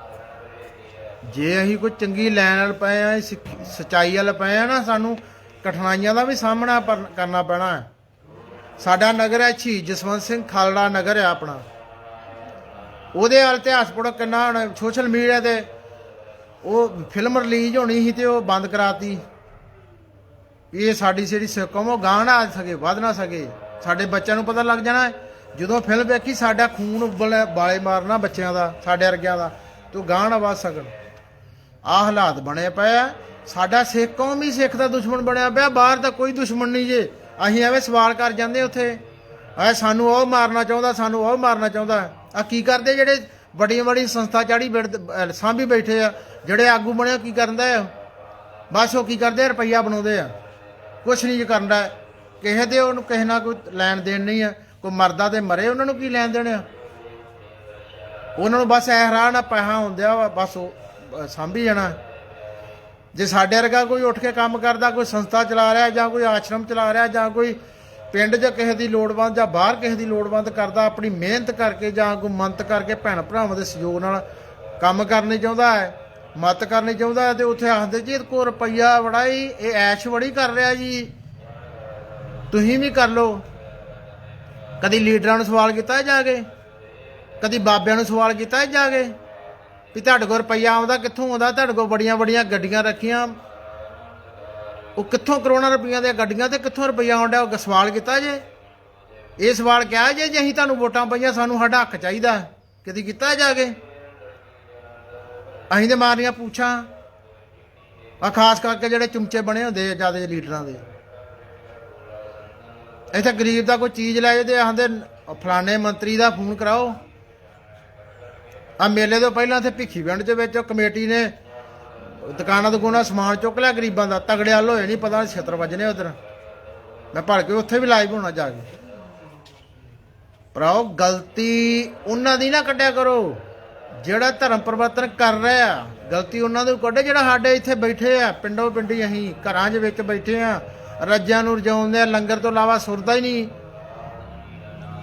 ਜੇ ਅਸੀਂ ਕੋਈ ਚੰਗੀ ਲੈਣ ਵਾਲ ਪਏ ਆ ਸਿੱਖ- ਸੱਚਾਈ ਵਾਲ ਪਏ ਆ ਨਾ, ਸਾਨੂੰ ਕਠਿਨਾਈਆਂ ਦਾ ਵੀ ਸਾਹਮਣਾ ਕਰਨਾ ਪੈਣਾ ਹੈ। ਸਾਡਾ ਨਗਰ ਹੈ ਸ਼ਹੀਦ ਜਸਵੰਤ ਸਿੰਘ ਖਾਲੜਾ ਨਗਰ ਹੈ ਆਪਣਾ। ਉਹਦੇ ਹਾਲ ਇਤਿਹਾਸ ਪੜੋ ਕਿੰਨਾ ਹੁਣ ਸੋਸ਼ਲ ਮੀਡੀਆ ਤੇ ਉਹ ਫਿਲਮ ਰਿਲੀਜ਼ ਹੋਣੀ ਸੀ ਤੇ ਉਹ ਬੰਦ ਕਰਾਤੀ। ਇਹ ਸਾਡੀ ਜਿਹੜੀ ਸਿੱਕਮ ਉਹ ਗਾਂ ਨਾ ਆ ਸਕੇ ਵੱਧ ਨਾ ਸਕੇ। ਸਾਡੇ ਬੱਚਿਆਂ ਨੂੰ ਪਤਾ ਲੱਗ ਜਾਣਾ ਜਦੋਂ ਫਿਲਮ ਵੇਖੀ ਸਾਡਾ ਖੂਨ ਉਬਲ ਬਾਲੇ ਮਾਰਨਾ ਬੱਚਿਆਂ ਦਾ ਸਾਡੇ ਵਰਗਿਆਂ ਦਾ ਤੂੰ ਗਾਂ ਨਾ ਵੱਧ ਸਕਣ। ਆਹ ਹਾਲਾਤ ਬਣੇ ਪਏ ਆ। ਸਾਡਾ ਸਿੱਖ ਕੌਮ ਹੀ ਸਿੱਖ ਦਾ ਦੁਸ਼ਮਣ ਬਣਿਆ ਪਿਆ ਬਾਹਰ ਦਾ ਕੋਈ ਦੁਸ਼ਮਣ ਨਹੀਂ ਜੇ। ਅਸੀਂ ਐਵੇਂ ਸਵਾਲ ਕਰ ਜਾਂਦੇ ਉੱਥੇ। ਐ ਸਾਨੂੰ ਉਹ ਮਾਰਨਾ ਚਾਹੁੰਦਾ ਸਾਨੂੰ ਉਹ ਮਾਰਨਾ ਚਾਹੁੰਦਾ। ਆ ਕੀ ਕਰਦੇ ਜਿਹੜੇ ਵੱਡੀਆਂ ਵੱਡੀਆਂ ਸੰਸਥਾ ਚਾੜੀ ਸਾਂਭੀ ਬੈਠੇ ਆ ਜਿਹੜੇ ਆਗੂ ਬਣੇ ਆ, ਕੀ ਕਰਦਾ ਆ ਬਸ ਉਹ ਕੀ ਕਰਦੇ ਆ ਰੁਪਈਆ ਬਣਾਉਂਦੇ ਆ। ਕੁਛ ਨਹੀਂ ਕਰਦਾ ਕਿਸੇ ਦੇ ਉਹਨੂੰ ਕਿਸੇ ਨਾਲ ਕੋਈ ਲੈਣ ਦੇਣ ਨਹੀਂ ਆ। ਕੋਈ ਮਰਦਾ ਤੇ ਮਰੇ ਉਹਨਾਂ ਨੂੰ ਕੀ ਲੈਣ ਦੇਣ ਆ? ਉਹਨਾਂ ਨੂੰ ਬਸ ਇਹ ਰਾਹ ਨਾ ਪੈਸਾ ਹੁੰਦਿਆ ਵਾ ਬਸ ਉਹ ਅਹ, ਸਾਂਭੀ ਜਾਣਾ। ਜੇ ਸਾਡੇ ਵਰਗਾ ਕੋਈ ਉੱਠ ਕੇ ਕੰਮ ਕਰਦਾ ਕੋਈ ਸੰਸਥਾ ਚਲਾ ਰਿਹਾ ਜਾਂ ਕੋਈ ਆਸ਼ਰਮ ਚਲਾ ਰਿਹਾ ਜਾਂ ਕੋਈ ਪਿੰਡ 'ਚ ਕਿਸੇ ਦੀ ਲੋੜਵੰਦ ਜਾਂ ਬਾਹਰ ਕਿਸੇ ਦੀ ਲੋੜਵੰਦ ਕਰਦਾ ਆਪਣੀ ਮਿਹਨਤ ਕਰਕੇ ਜਾਂ ਕੋਈ ਮੰਤ ਕਰਕੇ ਭੈਣ ਭਰਾਵਾਂ ਦੇ ਸਹਿਯੋਗ ਨਾਲ ਕੰਮ ਕਰਨੀ ਚਾਹੁੰਦਾ ਹੈ ਮਤ ਕਰਨੀ ਚਾਹੁੰਦਾ ਹੈ ਤੇ ਉੱਥੇ ਆਖਦੇ, ਜੀ, ਇਹਦੇ ਕੋਲ ਰੁਪਈਆ ਬੜਾ ਹੀ ਇਹ ਐਸ਼ ਬੜੀ ਕਰ ਰਿਹਾ ਜੀ। ਤੁਸੀਂ ਵੀ ਕਰ ਲਓ। ਕਦੀ ਲੀਡਰਾਂ ਨੂੰ ਸਵਾਲ ਕੀਤਾ ਜਾ ਕੇ? ਕਦੀ ਬਾਬਿਆਂ ਨੂੰ ਸਵਾਲ ਕੀਤਾ ਜਾ ਕੇ? ਵੀ ਤੁਹਾਡੇ ਕੋਲ ਰੁਪਈਆ ਆਉਂਦਾ, ਕਿੱਥੋਂ ਆਉਂਦਾ? ਤੁਹਾਡੇ ਕੋਲ ਬੜੀਆਂ ਬੜੀਆਂ ਗੱਡੀਆਂ ਰੱਖੀਆਂ। ਉਹ ਕਿੱਥੋਂ ਕਰੋਨਾ ਰੁਪਈਆਂ ਦੀਆਂ ਗੱਡੀਆਂ ਤੇ ਕਿੱਥੋਂ ਰੁਪਈਆ ਆਉਂਦਾ ਉਹ ਸਵਾਲ ਕੀਤਾ ਜੇ। ਇਹ ਸਵਾਲ ਕਿਹਾ ਜੇ ਜੇ ਅਸੀਂ ਤੁਹਾਨੂੰ ਵੋਟਾਂ ਪਈਆਂ, ਸਾਨੂੰ ਸਾਡਾ ਹੱਕ ਚਾਹੀਦਾ। ਕਦੀ ਕੀਤਾ ਜਾ ਕੇ? ਅਸੀਂ ਤੇ ਮਾਰੀਆਂ ਪੁੱਛਾਂ। ਆ ਖਾਸ ਕਰਕੇ ਜਿਹੜੇ ਚਮਚੇ ਬਣੇ ਹੁੰਦੇ ਆ ਜ਼ਿਆਦਾ ਲੀਡਰਾਂ ਦੇ। ਇੱਥੇ ਗਰੀਬ ਦਾ ਕੋਈ ਚੀਜ਼ ਲੈ ਜੇ ਤੇ ਆਂਦੇ ਫਲਾਣੇ ਮੰਤਰੀ ਦਾ ਫੋਨ ਕਰਾਓ। ਆ ਮੇਲੇ ਤੋਂ ਪਹਿਲਾਂ ਇੱਥੇ ਭਿੱਖੀ ਪਿੰਡ ਦੇ ਵਿੱਚ ਕਮੇਟੀ ਨੇ ਦੁਕਾਨਾਂ ਦੁਕਾਨਾਂ ਸਮਾਨ ਚੁੱਕ ਲਿਆ ਗਰੀਬਾਂ ਦਾ। ਤਗੜੇ ਹੱਲ ਹੋਏ ਨਹੀਂ ਪਤਾ ਛੇਤਰ ਵੱਜਨੇ ਉਧਰ। ਮੈਂ ਭੜ ਕੇ ਉੱਥੇ ਵੀ ਲਾਈਵ ਹੋਣਾ ਜਾ ਕੇ। ਭਰਾਓ, ਗਲਤੀ ਉਹਨਾਂ ਦੀ ਨਾ ਕੱਢਿਆ ਕਰੋ। ਜਿਹੜਾ ਧਰਮ ਪਰਿਵਰਤਨ ਕਰ ਰਿਹਾ ਗਲਤੀ ਉਹਨਾਂ ਦੇ ਕੱਢੇ ਜਿਹੜਾ ਸਾਡੇ ਇੱਥੇ ਬੈਠੇ ਆ, ਪਿੰਡੋਂ ਪਿੰਡੀ ਅਸੀਂ, ਘਰਾਂ 'ਚ ਵਿੱਚ ਬੈਠੇ ਆ, ਰੱਜਿਆਂ ਨੂੰ ਰਜਾਉਂਦੇ ਆ, ਲੰਗਰ ਤੋਂ ਇਲਾਵਾ ਸੁਰਦਾ ਹੀ ਨਹੀਂ।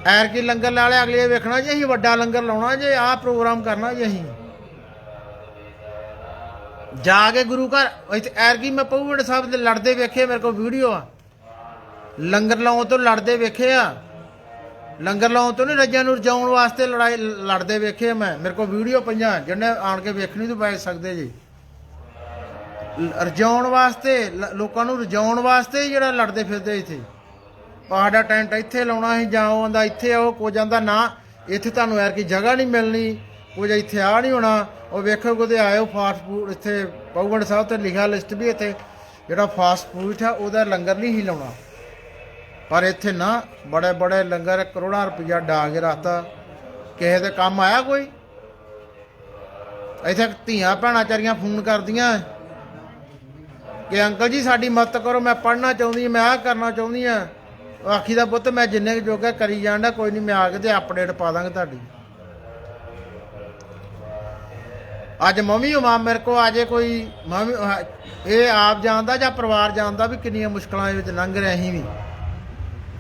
ਐਰ ਕੀ ਲੰਗਰ ਲਾ ਲਿਆ, ਅਗਲੇ ਵੇਖਣਾ ਜੀ, ਅਸੀਂ ਵੱਡਾ ਲੰਗਰ ਲਾਉਣਾ ਜੇ, ਆਹ ਪ੍ਰੋਗਰਾਮ ਕਰਨਾ ਜੀ ਅਸੀਂ। ਜਾ ਕੇ ਗੁਰੂ ਘਰ, ਇੱਥੇ ਐਰ ਕੀ ਮੈਂ ਪਉਵੜ ਸਾਹਿਬ ਦੇ ਲੜਦੇ ਵੇਖੇ, ਮੇਰੇ ਕੋਲ ਵੀਡੀਓ ਆ। ਲੰਗਰ ਲਾਉਣ ਤੋਂ ਲੜਦੇ ਵੇਖੇ ਆ। ਲੰਗਰ ਲਾਉਣ ਤੋਂ ਨਹੀਂ ਰੱਜਿਆਂ ਨੂੰ, ਰਜਾਉਣ ਵਾਸਤੇ ਲੜਾਈ, ਲੜਦੇ ਵੇਖੇ ਮੈਂ। ਮੇਰੇ ਕੋਲ ਵੀਡੀਓ ਪਈਆਂ, ਜਿਹਨੇ ਆਣ ਕੇ ਵੇਖਣੀ ਤੋਂ ਬੈਠ ਸਕਦੇ ਜੀ। ਰਜਾਉਣ ਵਾਸਤੇ, ਲ- ਲੋਕਾਂ ਨੂੰ ਰਜਾਉਣ ਵਾਸਤੇ ਹੀ ਜਿਹੜਾ ਲੜਦੇ ਫਿਰਦੇ ਇੱਥੇ। ਪਹਾੜਾ ਟੈਂਟ ਇੱਥੇ ਲਾਉਣਾ ਸੀ, ਜਾਂ ਉਹ ਆਂਦਾ ਇੱਥੇ ਆਓ ਕੋ ਜਾਂਦਾ ਨਾ, ਇੱਥੇ ਤੁਹਾਨੂੰ ਯਾਰ ਕੀ ਜਗ੍ਹਾ ਨਹੀਂ ਮਿਲਣੀ ਕੁਝ ਇੱਥੇ ਆ ਨਹੀਂ ਹੋਣਾ। ਉਹ ਵੇਖੋ ਕਿਤੇ ਆਇਓ ਫਾਸਟ ਫੂਡ ਇੱਥੇ ਪੌਗੜ ਸਾਹਿਬ ਤੇ ਲਿਖਿਆ ਲਿਸਟ ਵੀ ਇੱਥੇ, ਜਿਹੜਾ ਫਾਸਟ ਫੂਡ ਹੈ, ਉਹਦਾ ਲੰਗਰ ਨਹੀਂ ਹੀ ਲਾਉਣਾ। ਪਰ ਇੱਥੇ ਨਾ ਬੜੇ ਬੜੇ ਲੰਗਰ ਕਰੋੜਾਂ ਰੁਪਇਆ ਡਾ ਕੇ ਰੱਖਤਾ। ਕਿਸੇ ਦੇ ਕੰਮ ਆਇਆ ਕੋਈ? ਇੱਥੇ ਧੀਆਂ ਭੈਣਾਂ ਚਾਰੀਆਂ ਫੋਨ ਕਰਦੀਆਂ। ਕਿ ਅੰਕਲ ਜੀ, ਸਾਡੀ ਮਦਦ ਕਰੋ, ਮੈਂ ਪੜ੍ਹਨਾ ਚਾਹੁੰਦੀ ਮੈਂ ਆਹ ਕਰਨਾ ਚਾਹੁੰਦੀ ਹਾਂ। ਆਖੀ ਦਾ ਪੁੱਤ, ਮੈਂ ਜਿੰਨੇ ਕੁ ਜੋਗਾ ਕਰੀ ਜਾਂਦਾ, ਕੋਈ ਨਹੀਂ ਮੈਂ ਆ ਕੇ ਤੇ ਅਪਡੇਟ ਪਾ ਦਾਂਗਾ ਤੁਹਾਡੀ। ਅੱਜ ਮੰਮੀ ਹੁਮਾ ਮੇਰੇ ਕੋ ਆਜੇ ਕੋਈ, ਮੰਮੀ, ਇਹ ਆਪ ਜਾਣਦਾ ਜਾਂ ਪਰਿਵਾਰ ਜਾਣਦਾ ਵੀ ਕਿੰਨੀਆਂ ਮੁਸ਼ਕਲਾਂ ਵਿੱਚ ਲੰਘ ਰਹੇ ਅਸੀਂ ਵੀ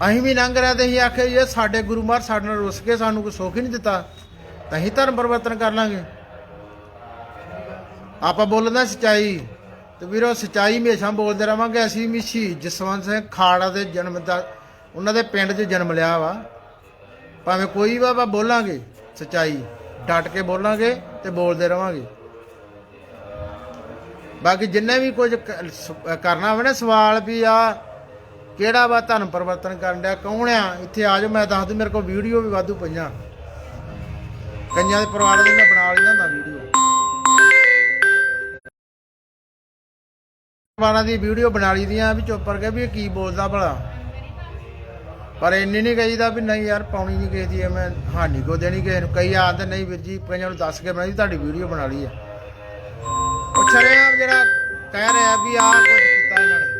ਅਸੀਂ ਵੀ ਲੰਘ ਰਹੇ ਤੇ ਅਸੀਂ ਆਖਿਆ ਜੀ ਸਾਡੇ ਗੁਰੂ ਮਹਾਰਾਜ ਸਾਡੇ ਨਾਲ ਰੁੱਸ ਕੇ ਸਾਨੂੰ ਕੋਈ ਸੁੱਖ ਹੀ ਨਹੀਂ ਦਿੱਤਾ। ਤਾਂ ਅਸੀਂ ਧਰਮ ਪਰਿਵਰਤਨ ਕਰ ਲਾਂਗੇ। ਆਪਾਂ ਬੋਲਣਾ ਸਚਾਈ। ਤੇ ਵੀਰੋ, ਸਚਾਈ ਹਮੇਸ਼ਾ ਬੋਲਦੇ ਰਵਾਂਗੇ। ਅਸੀਂ ਵੀ ਸ਼ਹੀਦ ਜਸਵੰਤ ਸਿੰਘ ਖਾੜਾ ਦੇ ਜਨਮ ਦਾ, ਉਹਨਾਂ ਦੇ ਪਿੰਡ 'ਚ ਜਨਮ ਲਿਆ ਵਾ। ਭਾਵੇਂ ਕੋਈ ਵਾ ਬੋਲਾਂਗੇ, ਸਚਾਈ। ਡਟ ਕੇ ਬੋਲਾਂਗੇ ਤੇ ਬੋਲਦੇ ਰਵਾਂਗੇ। ਬਾਕੀ ਜਿੰਨੇ ਵੀ ਕੁਝ ਕਰਨਾ ਹੋਵੇ ਨਾ, ਸਵਾਲ ਵੀ ਆ ਕਿਹੜਾ ਵਾ ਧਰਮ ਪਰਿਵਰਤਨ ਕਰਨ ਡਿਆ? ਕੌਣ ਆ? ਇੱਥੇ ਆ ਜਾਓ, ਮੈਂ ਦੱਸ ਦੂੰ ਮੇਰੇ ਕੋਲ ਵੀਡੀਓ ਵੀ ਵਾਧੂ ਪਈਆਂ। ਕਈਆਂ ਦੇ ਪਰਿਵਾਰ ਦੀ ਮੈਂ ਬਣਾ ਲਈ ਜਾਂਦਾ ਵੀਡੀਓ। ਪਰਿਵਾਰਾਂ ਦੀ ਵੀਡੀਓ ਬਣਾ ਲਈ ਦੀਆਂ ਵੀ ਚੁੱਪ ਕਰਕੇ ਵੀ ਇਹ ਕੀ ਬੋਲਦਾ ਭਲਾ। ਪਰ ਇੰਨੀ ਨਹੀਂ ਕਹੀਦਾ ਵੀ ਨਹੀਂ ਯਾਰ, ਪਾਉਣੀ ਨਹੀਂ ਕਿਸੇ ਦੀ ਮੈਂ ਹਾਨੀ ਕੋ ਦੇਣੀ ਕਿਸੇ ਨੂੰ। ਕਈ ਆਂਦੇ ਨਹੀਂ ਵੀਰ ਜੀ, ਕਈਆਂ ਨੂੰ ਦੱਸ ਕੇ ਬਣਾਈ, ਤੁਹਾਡੀ ਵੀਡੀਓ ਬਣਾ ਲਈ ਆ। ਉਹ ਛੜਿਆ ਜਿਹੜਾ ਕਹਿ ਰਿਹਾ ਵੀ ਆਹ ਕੁਝ ਕੀਤਾ ਇਹਨਾਂ ਨੇ।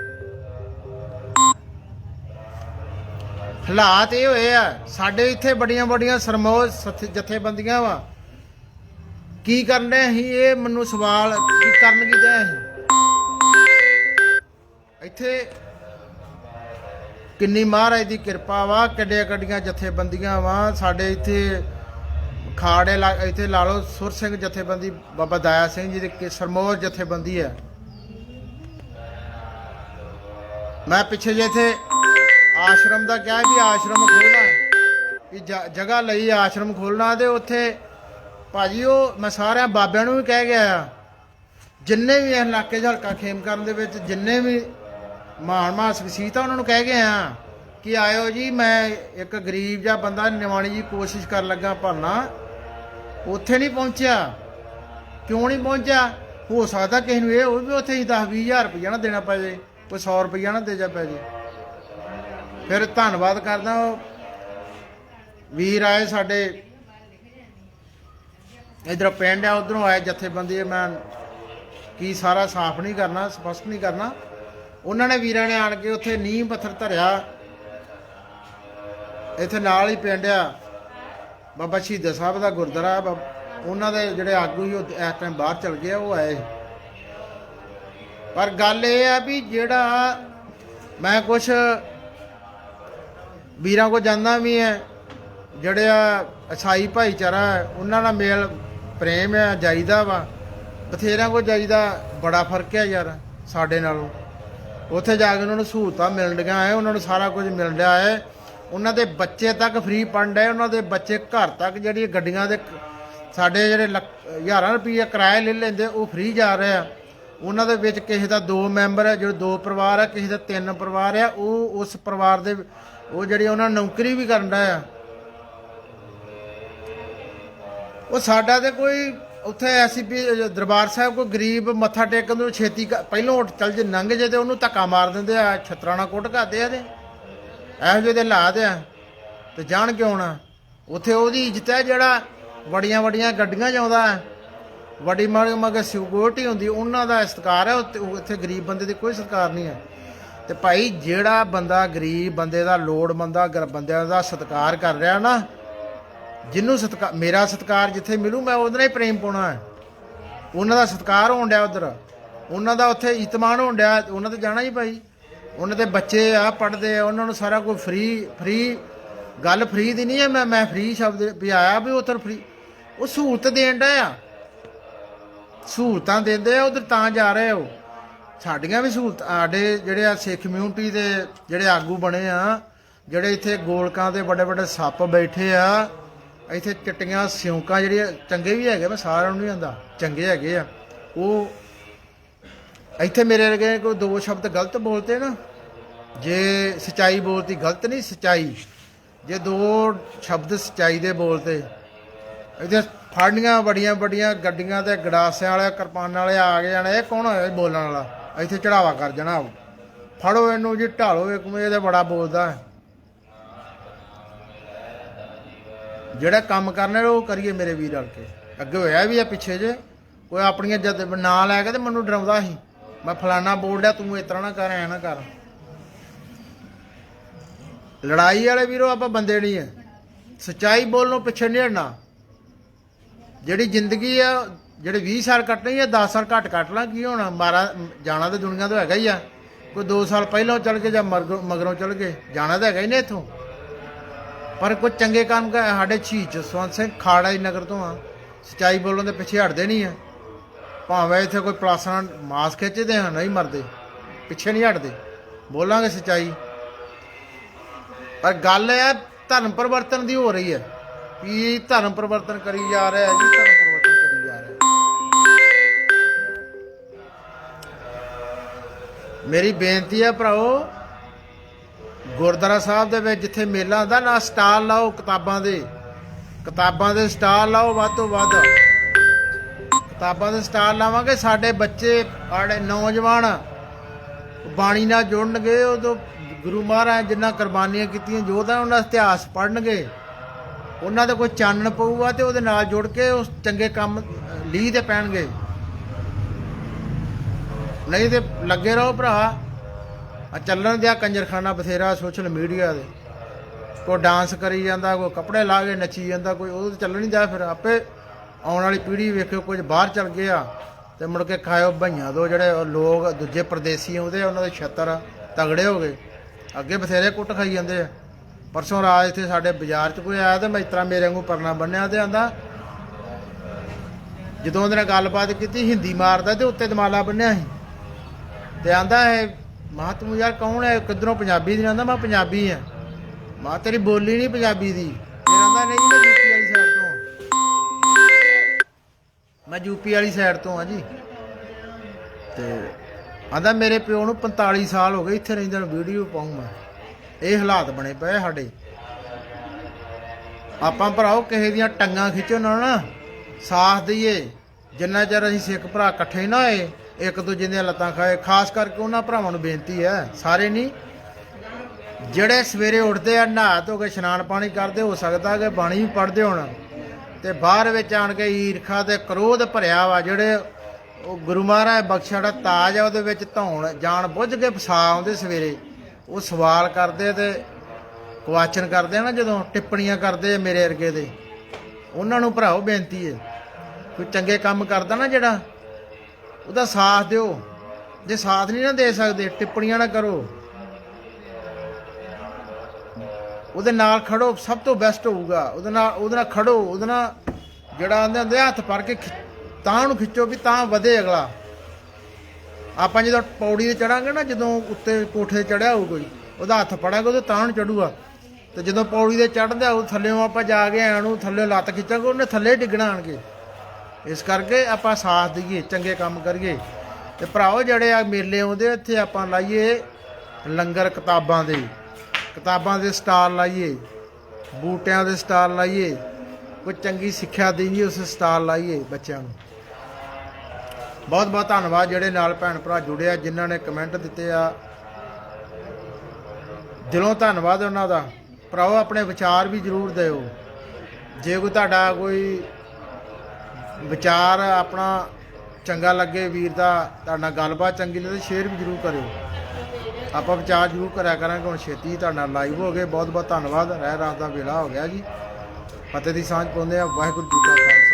ਹਾਲਾਤ ਇਹ ਹੋਏ ਆ, ਸਾਡੇ ਇੱਥੇ ਬੜੀਆਂ ਬੜੀਆਂ ਸਰਮੋਜ ਸਥ- ਜਥੇਬੰਦੀਆਂ ਵਾ। ਕੀ ਕਰਨ ਰਹੇ ਅਸੀਂ? ਇਹ ਮੈਨੂੰ ਸਵਾਲ, ਕੀ ਕਰਨ ਕੀ ਦੇ ਅਸੀਂ? ਇੱਥੇ ਕਿੰਨੀ ਮਹਾਰਾਜ ਦੀ ਕਿਰਪਾ ਵਾ ਕਿੱਡੇ ਕੱਡੀਆਂ ਜਥੇਬੰਦੀਆਂ ਵਾ। ਸਾਡੇ ਇੱਥੇ ਖਾੜੇ ਲਾ- ਇੱਥੇ ਲਾ ਲਓ, ਸੁਰ ਸਿੰਘ ਜਥੇਬੰਦੀ, ਬਾਬਾ ਦਾਇਆ ਸਿੰਘ ਜੀ ਦੇ ਕਿ- ਸਰਮੋਜ ਜਥੇਬੰਦੀ ਹੈ। ਮੈਂ ਪਿੱਛੇ ਜੇ ਇੱਥੇ ਆਸ਼ਰਮ ਦਾ ਕਿਹਾ ਵੀ ਆਸ਼ਰਮ ਖੋਲਣਾ ਵੀ ਜ- ਜਗ੍ਹਾ ਲਈ ਆਸ਼ਰਮ ਖੋਲਣਾ ਤੇ ਉੱਥੇ ਭਾਜੀ ਉਹ ਮੈਂ ਸਾਰਿਆਂ ਬਾਬਿਆਂ ਨੂੰ ਵੀ ਕਹਿ ਗਿਆ ਆ ਜਿੰਨੇ ਵੀ ਇਸ ਇਲਾਕੇ 'ਚ ਹਲਕਾ ਖੇਮ ਕਰਨ ਦੇ ਵਿੱਚ ਜਿੰਨੇ ਵੀ ਮਾਣ ਮਾਸ ਵਸੀਤਾ ਉਹਨਾਂ ਨੂੰ ਕਹਿ ਗਏ ਆ ਕਿ ਆਇਓ ਜੀ, ਮੈਂ ਇੱਕ ਗਰੀਬ ਜਿਹਾ ਬੰਦਾ, ਨਿਵਾਣੀ ਜੀ ਕੋਸ਼ਿਸ਼ ਕਰਨ ਲੱਗਾ ਭਰਨਾ ਉੱਥੇ ਨਹੀਂ ਪਹੁੰਚਿਆ। ਕਿਉਂ ਨਹੀਂ ਪਹੁੰਚਿਆ? ਹੋ ਸਕਦਾ ਕਿਸੇ ਨੂੰ ਇਹ ਹੋਵੇ ਵੀ ਉੱਥੇ ਹੀ 10 20000 ਰੁਪਇਆ ਨਾ ਦੇਣਾ ਪੈ ਜੇ, ਕੋਈ 100 ਰੁਪਇਆ ਨਾ ਦੇ ਜਾ ਪੈ ਜੇ। ਫਿਰ ਧੰਨਵਾਦ ਕਰਦਾ ਉਹ। ਵੀਰ ਆਏ ਸਾਡੇ। ਇਧਰ ਪਿੰਡ ਆ ਉਧਰੋਂ ਆਏ ਜਥੇਬੰਦੀ ਮੈਂ ਕੀ ਸਾਰਾ ਸਾਫ਼ ਨਹੀਂ ਕਰਨਾ ਸਪਸ਼ਟ ਨਹੀਂ ਕਰਨਾ। ਉਹਨਾਂ ਨੇ ਵੀਰਾਂ ਨੇ ਆਣ ਕੇ ਉੱਥੇ ਨੀਂਹ ਪੱਥਰ ਧਰਿਆ। ਇੱਥੇ ਨਾਲ ਹੀ ਪਿੰਡ ਆ। ਬਾਬਾ ਸ਼ਹੀਦ ਸਾਹਿਬ ਦਾ ਗੁਰਦੁਆਰਾ ਬਾ- ਉਹਨਾਂ ਦੇ ਜਿਹੜੇ ਆਗੂ ਸੀ ਉਹ ਇਸ ਟਾਈਮ ਬਾਹਰ ਚਲ ਗਏ ਆ, ਉਹ ਆਏ ਪਰ ਗੱਲ ਇਹ ਆ ਵੀ ਜਿਹੜਾ ਮੈਂ ਕੁਛ ਵੀਰਾਂ ਕੋ ਜਾਂਦਾ ਵੀ ਹੈ ਜਿਹੜੇ ਆ ਅਸਾਈ ਭਾਈਚਾਰਾ ਹੈ, ਉਹਨਾਂ ਨਾਲ ਮੇਲ ਪ੍ਰੇਮ ਹੈ ਜਾਈਦਾ ਵਾ। ਬਥੇਰਿਆਂ ਕੋ ਜਾਈਦਾ ਬੜਾ ਫ਼ਰਕ ਹੈ ਯਾਰ ਸਾਡੇ ਨਾਲੋਂ। ਉੱਥੇ ਜਾ ਕੇ ਉਹਨਾਂ ਨੂੰ ਸਹੂਲਤਾਂ ਮਿਲਣ ਡੀਆਂ ਹੈ ਉਹਨਾਂ ਨੂੰ ਸਾਰਾ ਕੁਝ ਮਿਲ ਰਿਹਾ ਹੈ ਉਹਨਾਂ ਦੇ ਬੱਚੇ ਤੱਕ ਫ੍ਰੀ ਪੜ੍ਹਨ ਡਏ ਉਹਨਾਂ ਦੇ ਬੱਚੇ ਘਰ ਤੱਕ ਜਿਹੜੀ ਗੱਡੀਆਂ ਦੇ ਸਾਡੇ ਜਿਹੜੇ ਲੱਖ- ਹਜ਼ਾਰਾਂ ਰੁਪਏ ਕਿਰਾਏ ਲੈ ਲੈਂਦੇ ਉਹ ਫ੍ਰੀ ਜਾ ਰਹੇ ਆ। ਉਹਨਾਂ ਦੇ ਵਿੱਚ ਕਿਸੇ ਦਾ ਦੋ ਮੈਂਬਰ ਹੈ ਜਿਹੜੇ ਦੋ ਪਰਿਵਾਰ ਹੈ ਕਿਸੇ ਦਾ ਤਿੰਨ ਪਰਿਵਾਰ ਆ ਉਹ ਉਸ ਪਰਿਵਾਰ ਦੇ ਉਹ ਜਿਹੜੀ ਉਹਨਾਂ ਨੌਕਰੀ ਵੀ ਕਰਨ ਡਏ ਆ। ਉਹ ਸਾਡਾ ਤੇ ਕੋਈ ਉੱਥੇ ਐਸੀ ਵੀ ਦਰਬਾਰ ਸਾਹਿਬ ਕੋਈ ਗਰੀਬ ਮੱਥਾ ਟੇਕਣ ਨੂੰ ਛੇਤੀ ਕ- ਪਹਿਲੋਂ ਉੱਠ ਚੱਲ ਜੇ ਲੰਘ ਜੇ ਤੇ ਉਹਨੂੰ ਧੱਕਾ ਮਾਰ ਦਿੰਦੇ ਆ ਛਤਰਾਣਾ ਕੁੱਟ ਕਰਦੇ ਆ ਤੇ ਇਹੋ ਜਿਹੇ ਦੇ ਹਾਲਾਤ ਆ। ਤੇ ਜਾਣ ਕਿਉਂ ਨਾ? ਉੱਥੇ ਉਹਦੀ ਇੱਜ਼ਤ ਹੈ ਜਿਹੜਾ ਵੱਡੀਆਂ ਵੱਡੀਆਂ ਗੱਡੀਆਂ 'ਚ ਵੱਡੀ ਮਗਰ ਮਗ ਸਿਕਿਉਰਿਟੀ ਹੁੰਦੀ, ਉਹਨਾਂ ਦਾ ਸਤਿਕਾਰ ਹੈ, ਉੱਥੇ ਉੱਥੇ ਗਰੀਬ ਬੰਦੇ ਦੀ ਕੋਈ ਸਰਕਾਰ ਨਹੀਂ ਹੈ। ਤੇ ਭਾਈ ਜਿਹੜਾ ਬੰਦਾ ਗਰੀਬ ਬੰਦੇ ਦਾ ਲੋੜਮੰਦਾ ਗਰ ਬੰਦਿਆਂ ਦਾ ਸਤਿਕਾਰ ਕਰ ਰਿਹਾ ਨਾ ਜਿਹਨੂੰ ਸਤਿਕਾਰ ਮੇਰਾ ਸਤਿਕਾਰ ਜਿੱਥੇ ਮਿਲੂ, ਮੈਂ ਉਹਦੇ ਨਾਲ ਹੀ ਪ੍ਰੇਮ ਪਾਉਣਾ ਹੈ। ਉਹਨਾਂ ਦਾ ਸਤਿਕਾਰ ਹੋਣ ਡਿਆ ਉਧਰ। ਉਹਨਾਂ ਦਾ ਉੱਥੇ ਇਤਮਾਨ ਹੋਣ ਡਿਆ, ਉਹਨਾਂ ਤੇ ਜਾਣਾ ਹੀ ਭਾਈ। ਉਹਨਾਂ ਦੇ ਬੱਚੇ ਆ ਪੜਦੇ ਆ, ਉਹਨਾਂ ਨੂੰ ਸਾਰਾ ਕੁਝ ਫ੍ਰੀ ਫ੍ਰੀ ਗੱਲ ਫ੍ਰੀ ਦੀ ਨਹੀਂ ਹੈ, ਮੈਂ ਮੈਂ ਫ੍ਰੀ ਸ਼ਬਦ ਵੀ ਆਇਆ ਵੀ ਉਧਰ ਫ੍ਰੀ ਉਹ ਸਹੂਲਤ ਦੇਣ ਡਿਆ ਆ। ਸਹੂਲਤਾਂ ਦਿੰਦੇ ਆ, ਉਧਰ ਤਾਂ ਜਾ ਰਹੇ ਹੋ। ਸਾਡੀਆਂ ਵੀ ਸਹੂਲਤਾਂ, ਸਾਡੇ ਜਿਹੜੇ ਆ ਸਿੱਖ ਕਮਿਊਨਿਟੀ ਦੇ ਜਿਹੜੇ ਆਗੂ ਬਣੇ ਆ, ਜਿਹੜੇ ਇੱਥੇ ਗੋਲਕਾਂ ਦੇ ਵੱਡੇ ਵੱਡੇ ਸੱਪ ਬੈਠੇ ਆ, ਇੱਥੇ ਚਿੱਟੀਆਂ ਸਿਉਂਕਾਂ ਜਿਹੜੀਆਂ, ਚੰਗੇ ਵੀ ਹੈਗੇ ਮੈਂ ਸਾਰਿਆਂ ਨੂੰ ਨਹੀਂ ਆਂਦਾ, ਚੰਗੇ ਹੈਗੇ ਆ। ਉਹ ਇੱਥੇ ਮੇਰੇ ਵਰਗੇ ਕੋਈ ਦੋ ਸ਼ਬਦ ਗਲਤ ਬੋਲਤੇ ਨਾ, ਜੇ ਸਚਾਈ ਬੋਲਤੀ ਗਲਤ ਨਹੀਂ, ਸਚਾਈ। ਜੇ ਦੋ ਸ਼ਬਦ ਸਚਾਈ ਦੇ ਬੋਲਤੇ, ਇੱਥੇ ਫੜਨੀਆਂ ਬੜੀਆਂ ਬੜੀਆਂ ਗੱਡੀਆਂ ਤੇ ਗੜਾਸਿਆਂ ਵਾਲੇ ਕਿਰਪਾਨਾਂ ਵਾਲੇ ਆ ਗਏ ਜਾਣੇ, ਇਹ ਕੌਣ ਹੋਇਆ ਬੋਲਣ ਵਾਲਾ? ਇੱਥੇ ਚੜਾਵਾ ਕਰ ਜਾਣਾ ਫੜੋ ਇਹਨੂੰ ਜੀ, ਢਾਲੋ ਇੱਕ ਮੇ ਇਹਦੇ ਬੜਾ ਬੋਲਦਾ ਜਿਹੜਾ ਕੰਮ ਕਰਨਾ ਉਹ ਕਰੀਏ ਮੇਰੇ ਵੀਰ ਰਲ ਕੇ। ਅੱਗੇ ਹੋਇਆ ਵੀ ਆ ਪਿੱਛੇ ਜੇ। ਕੋਈ ਆਪਣੀਆਂ ਜਦ ਨਾਂ ਲੈ ਕੇ ਤੇ ਮੈਨੂੰ ਡਰਾਉਂਦਾ ਸੀ। ਮੈਂ ਫਲਾਨਾ ਬੋਲਦਾ ਤੂੰ ਇਸ ਤਰ੍ਹਾਂ ਨਾ ਕਰ, ਐ ਨਾ ਕਰ। ਲੜਾਈ ਵਾਲੇ ਵੀਰੋ, ਆਪਾਂ ਬੰਦੇ ਨਹੀਂ ਐ। ਸੱਚਾਈ ਬੋਲਣੋਂ ਪਿੱਛੇ ਨਹੀਂ ਹਟਣਾ। ਜਿਹੜੀ ਜ਼ਿੰਦਗੀ ਆ ਜਿਹੜੇ 20 ਸਾਲ ਕੱਟਣੇ ਆ 10 ਸਾਲ ਘੱਟ ਕੱਟ ਲਾਂ, ਕੀ ਹੋਣਾ? ਮਾਰਾ, ਜਾਣਾ ਤਾਂ ਦੁਨੀਆ ਤੋਂ ਹੈਗਾ ਹੀ ਆ। ਕੋਈ 2 ਸਾਲ ਪਹਿਲਾਂ ਚੱਲ ਕੇ ਜਾਂ ਮਰਗ- ਮਗਰੋਂ ਚੱਲ ਗਏ, ਜਾਣਾ ਤਾਂ ਹੈਗਾ ਹੀ ਨੇ ਇੱਥੋਂ। ਪਰ ਕੋਈ ਚੰਗੇ ਕੰਮ ਕਰ, ਸਾਡੇ ਸ਼ਹੀਦ ਜਸਵੰਤ ਸਿੰਘ ਖਾੜਾ ਜੀ ਨਗਰ ਤੋਂ ਆ। ਸਚਾਈ ਬੋਲਣ ਦੇ ਪਿੱਛੇ ਹਟਦੇ ਨਹੀਂ ਆ। ਭਾਵੇਂ ਇੱਥੇ ਕੋਈ ਪਲਾਸਣਾ ਮਾਸ ਖਿੱਚਦੇ ਆ, ਨਹੀਂ ਮਰਦੇ। ਪਿੱਛੇ ਨਹੀਂ ਹਟਦੇ। ਬੋਲਾਂਗੇ ਸਚਾਈ। ਪਰ ਗੱਲ ਹੈ ਧਰਮ ਪਰਿਵਰਤਨ ਦੀ ਹੋ ਰਹੀ ਹੈ ਵੀ ਧਰਮ ਪਰਿਵਰਤਨ ਕਰੀ ਜਾ ਰਿਹਾ ਜੀ, ਧਰਮ ਮੇਰੀ ਬੇਨਤੀ ਹੈ ਭਰਾਓ, ਗੁਰਦੁਆਰਾ ਸਾਹਿਬ ਦੇ ਵਿੱਚ ਜਿੱਥੇ ਮੇਲਾ ਹੁੰਦਾ ਨਾ, ਸਟਾਲ ਲਾਓ ਕਿਤਾਬਾਂ ਦੇ। ਕਿਤਾਬਾਂ ਦੇ ਸਟਾਲ ਲਾਓ ਵੱਧ ਤੋਂ ਵੱਧ। ਕਿਤਾਬਾਂ ਦੇ ਸਟਾਲ ਲਾਵਾਂਗੇ, ਸਾਡੇ ਬੱਚੇ, ਸਾਡੇ ਨੌਜਵਾਨ ਬਾਣੀ ਨਾਲ ਜੁੜਨਗੇ, ਉਦੋਂ ਗੁਰੂ ਮਹਾਰਾਜ ਜਿੰਨਾ ਕੁਰਬਾਨੀਆਂ ਕੀਤੀਆਂ ਯੋਧਾ ਉਹਨਾਂ ਦਾ ਇਤਿਹਾਸ ਪੜ੍ਹਨਗੇ, ਉਹਨਾਂ ਦਾ ਕੋਈ ਚਾਨਣ ਪਊਗਾ ਤੇ ਉਹਦੇ ਨਾਲ ਜੁੜ ਕੇ ਉਸ ਚੰਗੇ ਕੰਮ ਲੀਹ ਤੇ ਪੈਣਗੇ। ਨਹੀਂ ਤੇ ਲੱਗੇ ਰਹੋ ਭਰਾ। ਆ ਚੱਲਣ ਦਿਆ ਕੰਜਰਖਾਨਾ ਬਥੇਰਾ ਸੋਸ਼ਲ ਮੀਡੀਆ ਦੇ ਕੋਈ ਡਾਂਸ ਕਰੀ ਜਾਂਦਾ, ਕੋਈ ਕੱਪੜੇ ਲਾ ਕੇ ਨੱਚੀ ਜਾਂਦਾ, ਕੋਈ ਉਹ ਤੇ ਚੱਲਣ ਨਹੀਂ ਦਿਆ ਫਿਰ। ਆਪੇ ਆਉਣ ਵਾਲੀ ਪੀੜ੍ਹੀ ਵੇਖਿਓ, ਕੁਝ ਬਾਹਰ ਚੱਲ ਗਿਆ ਤੇ ਮੁੜ ਕੇ ਖਾਇਓ ਭਈਆਂ ਦੋ ਜਿਹੜੇ ਲੋਕ ਦੂਜੇ ਪਰਦੇਸੀ ਆਉਂਦੇ ਆ ਉਹਨਾਂ ਦੇ ਛੱਤਰ ਤਗੜੇ ਹੋ ਗਏ। ਅੱਗੇ ਬਥੇਰੇ ਕੁੱਟ ਖਾਈ ਜਾਂਦੇ ਆ। ਪਰਸੋਂ ਰਾਤ ਇੱਥੇ ਸਾਡੇ ਬਾਜ਼ਾਰ 'ਚ ਕੋਈ ਆਇਆ ਤੇ ਮੈਂ ਇਸ ਤਰ੍ਹਾਂ ਮੇਰੇ ਵਾਂਗੂ ਪਰਨਾ ਬੰਨਿਆ ਤੇ ਆਂਦਾ, ਜਦੋਂ ਉਹਦੇ ਨਾਲ ਗੱਲਬਾਤ ਕੀਤੀ, ਹਿੰਦੀ ਮਾਰਦਾ ਤੇ ਉੱਤੇ ਦਮਾਲਾ ਬੰਨਿਆ ਸੀ। ਤੇ ਆਂਦਾ ਇਹ, ਮਾਂ ਤੂੰ ਯਾਰ ਕੌਣ ਹੈ ਕਿੱਧਰੋਂ ਪੰਜਾਬੀ ਦੀ? ਆਂਦਾ ਮੈਂ ਪੰਜਾਬੀ ਆ। ਮਾਂ ਤੇਰੀ ਬੋਲੀ ਨਹੀਂ ਪੰਜਾਬੀ ਦੀ। ਫਿਰ ਆਂਦਾ ਨਹੀਂ, ਮੈਂ ਯੂਪੀ ਵਾਲੀ ਸਾਈਡ ਤੋਂ ਮੈਂ ਯੂਪੀ ਵਾਲੀ ਸਾਈਡ ਤੋਂ ਆ ਜੀ। ਤੇ ਆਂਦਾ ਮੇਰੇ ਪਿਓ ਨੂੰ 45 ਸਾਲ ਹੋ ਗਏ, ਇੱਥੇ ਰਹਿੰਦੇ ਨੂੰ ਵੀਡੀਓ ਪਾਉਂ ਮੈਂ। ਇਹ ਹਾਲਾਤ ਬਣੇ ਪਏ ਸਾਡੇ। ਆਪਾਂ ਭਰਾਓ, ਕਿਸੇ ਦੀਆਂ ਟੰਗਾਂ ਖਿੱਚੋ ਨਾ ਨਾ। ਸਾਥ ਦਈਏ। ਜਿੰਨਾ ਚਿਰ ਅਸੀਂ ਸਿੱਖ ਭਰਾ ਇਕੱਠੇ ਨਾ ਹੋਏ ਇੱਕ ਦੂਜੇ ਦੀਆਂ ਲੱਤਾਂ ਖਾਏ। ਖਾਸ ਕਰਕੇ ਉਹਨਾਂ ਭਰਾਵਾਂ ਨੂੰ ਬੇਨਤੀ ਹੈ, ਸਾਰੇ ਨਹੀਂ, ਜਿਹੜੇ ਸਵੇਰੇ ਉੱਠਦੇ ਆ, ਨਹਾ ਧੋ ਕੇ ਇਸ਼ਨਾਨ ਪਾਣੀ ਕਰਦੇ, ਹੋ ਸਕਦਾ ਕਿ ਬਾਣੀ ਵੀ ਪੜ੍ਹਦੇ ਹੋਣ। ਤੇ ਬਾਹਰ ਵਿੱਚ ਆਣ ਕੇ ਈਰਖਾ ਤੇ ਕ੍ਰੋਧ ਭਰਿਆ ਵਾ, ਜਿਹੜੇ ਉਹ ਗੁਰੂ ਮਹਾਰਾਜ ਬਖਸ਼ਾ ਦਾ ਤਾਜ ਆ, ਉਹਦੇ ਵਿੱਚ ਧੌਣ, ਜਾਣ ਬੁੱਝ ਕੇ ਫਸਾ ਆਉਂਦੇ ਸਵੇਰੇ। ਉਹ ਸਵਾਲ ਕਰਦੇ ਤੇ ਕੁਐਸਚਨ ਕਰਦੇ ਆ ਨਾ, ਜਦੋਂ ਟਿੱਪਣੀਆਂ ਕਰਦੇ ਆ ਮੇਰੇ ਅਰਗੇ ਦੇ। ਉਹਨਾਂ ਨੂੰ ਭਰਾਓ ਬੇਨਤੀ ਹੈ, ਕੋਈ ਚੰਗੇ ਕੰਮ ਕਰਦਾ ਨਾ ਜਿਹੜਾ ਉਹਦਾ ਸਾਥ ਦਿਓ। ਜੇ ਸਾਥ ਨਹੀਂ ਨਾ ਦੇ ਸਕਦੇ, ਟਿੱਪਣੀਆਂ ਨਾ ਕਰੋ। ਉਹਦੇ ਨਾਲ ਖੜੋ, ਸਭ ਤੋਂ ਬੈਸਟ ਹੋਊਗਾ। ਉਹਦੇ ਨਾਲ ਉਹਦੇ ਨਾਲ ਖੜੋ, ਉਹਦੇ ਨਾਲ ਜਿਹੜਾ ਆਂਦੇ ਹੁੰਦੇ ਹੱਥ ਫੜ ਕੇ ਖਿ- ਤਾਂ ਨੂੰ ਖਿੱਚੋ ਵੀ ਤਾਂ ਵਧੇ ਅਗਲਾ। ਆਪਾਂ ਜਦੋਂ ਪੌੜੀ ਤੇ ਚੜਾਂਗੇ ਨਾ, ਜਦੋਂ ਉੱਤੇ ਕੋਠੇ ਚੜਿਆ ਹੋਊ ਕੋਈ, ਉਹਦਾ ਹੱਥ ਫੜਾਂਗੇ, ਉਹਦੇ ਤਾਂ ਨੂੰ ਚੜੂਗਾ। ਤੇ ਜਦੋਂ ਪੌੜੀ ਤੇ ਚੜਦਾ ਉਹ ਥੱਲੇੋਂ ਆਪਾਂ ਜਾ ਕੇ ਐਂ ਨੂੰ ਥੱਲੇ ਲੱਤ ਖਿੱਚਾਂਗੇ, ਉਹਨੇ ਥੱਲੇ ਡਿੱਗਣਾ ਆਣਗੇ ਇਸ ਕਰਕੇ ਆਪਾਂ ਸਾਥ ਦਈਏ, ਚੰਗੇ ਕੰਮ ਕਰੀਏ। ਤੇ ਭਰਾਓ, ਜਿਹੜੇ ਆ ਮੇਲੇ ਆਉਂਦੇ ਇੱਥੇ ਆਪਾਂ ਲਾਈਏ ਲੰਗਰ ਕਿਤਾਬਾਂ ਦੇ। ਕਿਤਾਬਾਂ ਦੇ ਸਟਾਲ ਲਾਈਏ, ਬੂਟਿਆਂ ਦੇ ਸਟਾਲ ਲਾਈਏ, ਕੋਈ ਚੰਗੀ ਸਿੱਖਿਆ ਦੇਈਏ, ਉਸ ਸਟਾਲ ਲਾਈਏ ਬੱਚਿਆਂ ਨੂੰ। ਬਹੁਤ ਬਹੁਤ ਧੰਨਵਾਦ ਜਿਹੜੇ ਨਾਲ ਭੈਣ ਭਰਾ ਜੁੜੇ ਆ, ਜਿਨ੍ਹਾਂ ਨੇ ਕਮੈਂਟ ਦਿੱਤੇ ਆ। ਦਿਲੋਂ ਧੰਨਵਾਦ ਉਹਨਾਂ ਦਾ। ਭਰਾਓ, ਆਪਣੇ ਵਿਚਾਰ ਵੀ ਜ਼ਰੂਰ ਦਿਓ। ਜੇ ਕੋਈ ਤੁਹਾਡਾ ਕੋਈ ਵਿਚਾਰ ਆਪਣਾ ਚੰਗਾ ਲੱਗੇ, ਵੀਰ ਦਾ ਤੁਹਾਡੇ ਨਾਲ ਗੱਲਬਾਤ ਚੰਗੀ ਲੱਗੇ, ਸ਼ੇਅਰ ਵੀ ਜ਼ਰੂਰ ਕਰਿਓ। ਆਪਾਂ ਵਿਚਾਰ ਜ਼ਰੂਰ ਕਰਿਆ ਕਰਾਂਗੇ, ਹੁਣ ਛੇਤੀ ਤੁਹਾਡੇ ਨਾਲ ਲਾਈਵ ਹੋ ਗਏ। ਬਹੁਤ ਬਹੁਤ ਧੰਨਵਾਦ। ਰਹਿ ਰਾਤ ਦਾ ਵੇਲਾ ਹੋ ਗਿਆ ਜੀ। ਫਤਿਹ ਦੀ ਸਾਂਝ ਪਾਉਂਦੇ ਆ। ਵਾਹਿਗੁਰੂ ਜੀ ਕਾ ਖਾਲਸਾ।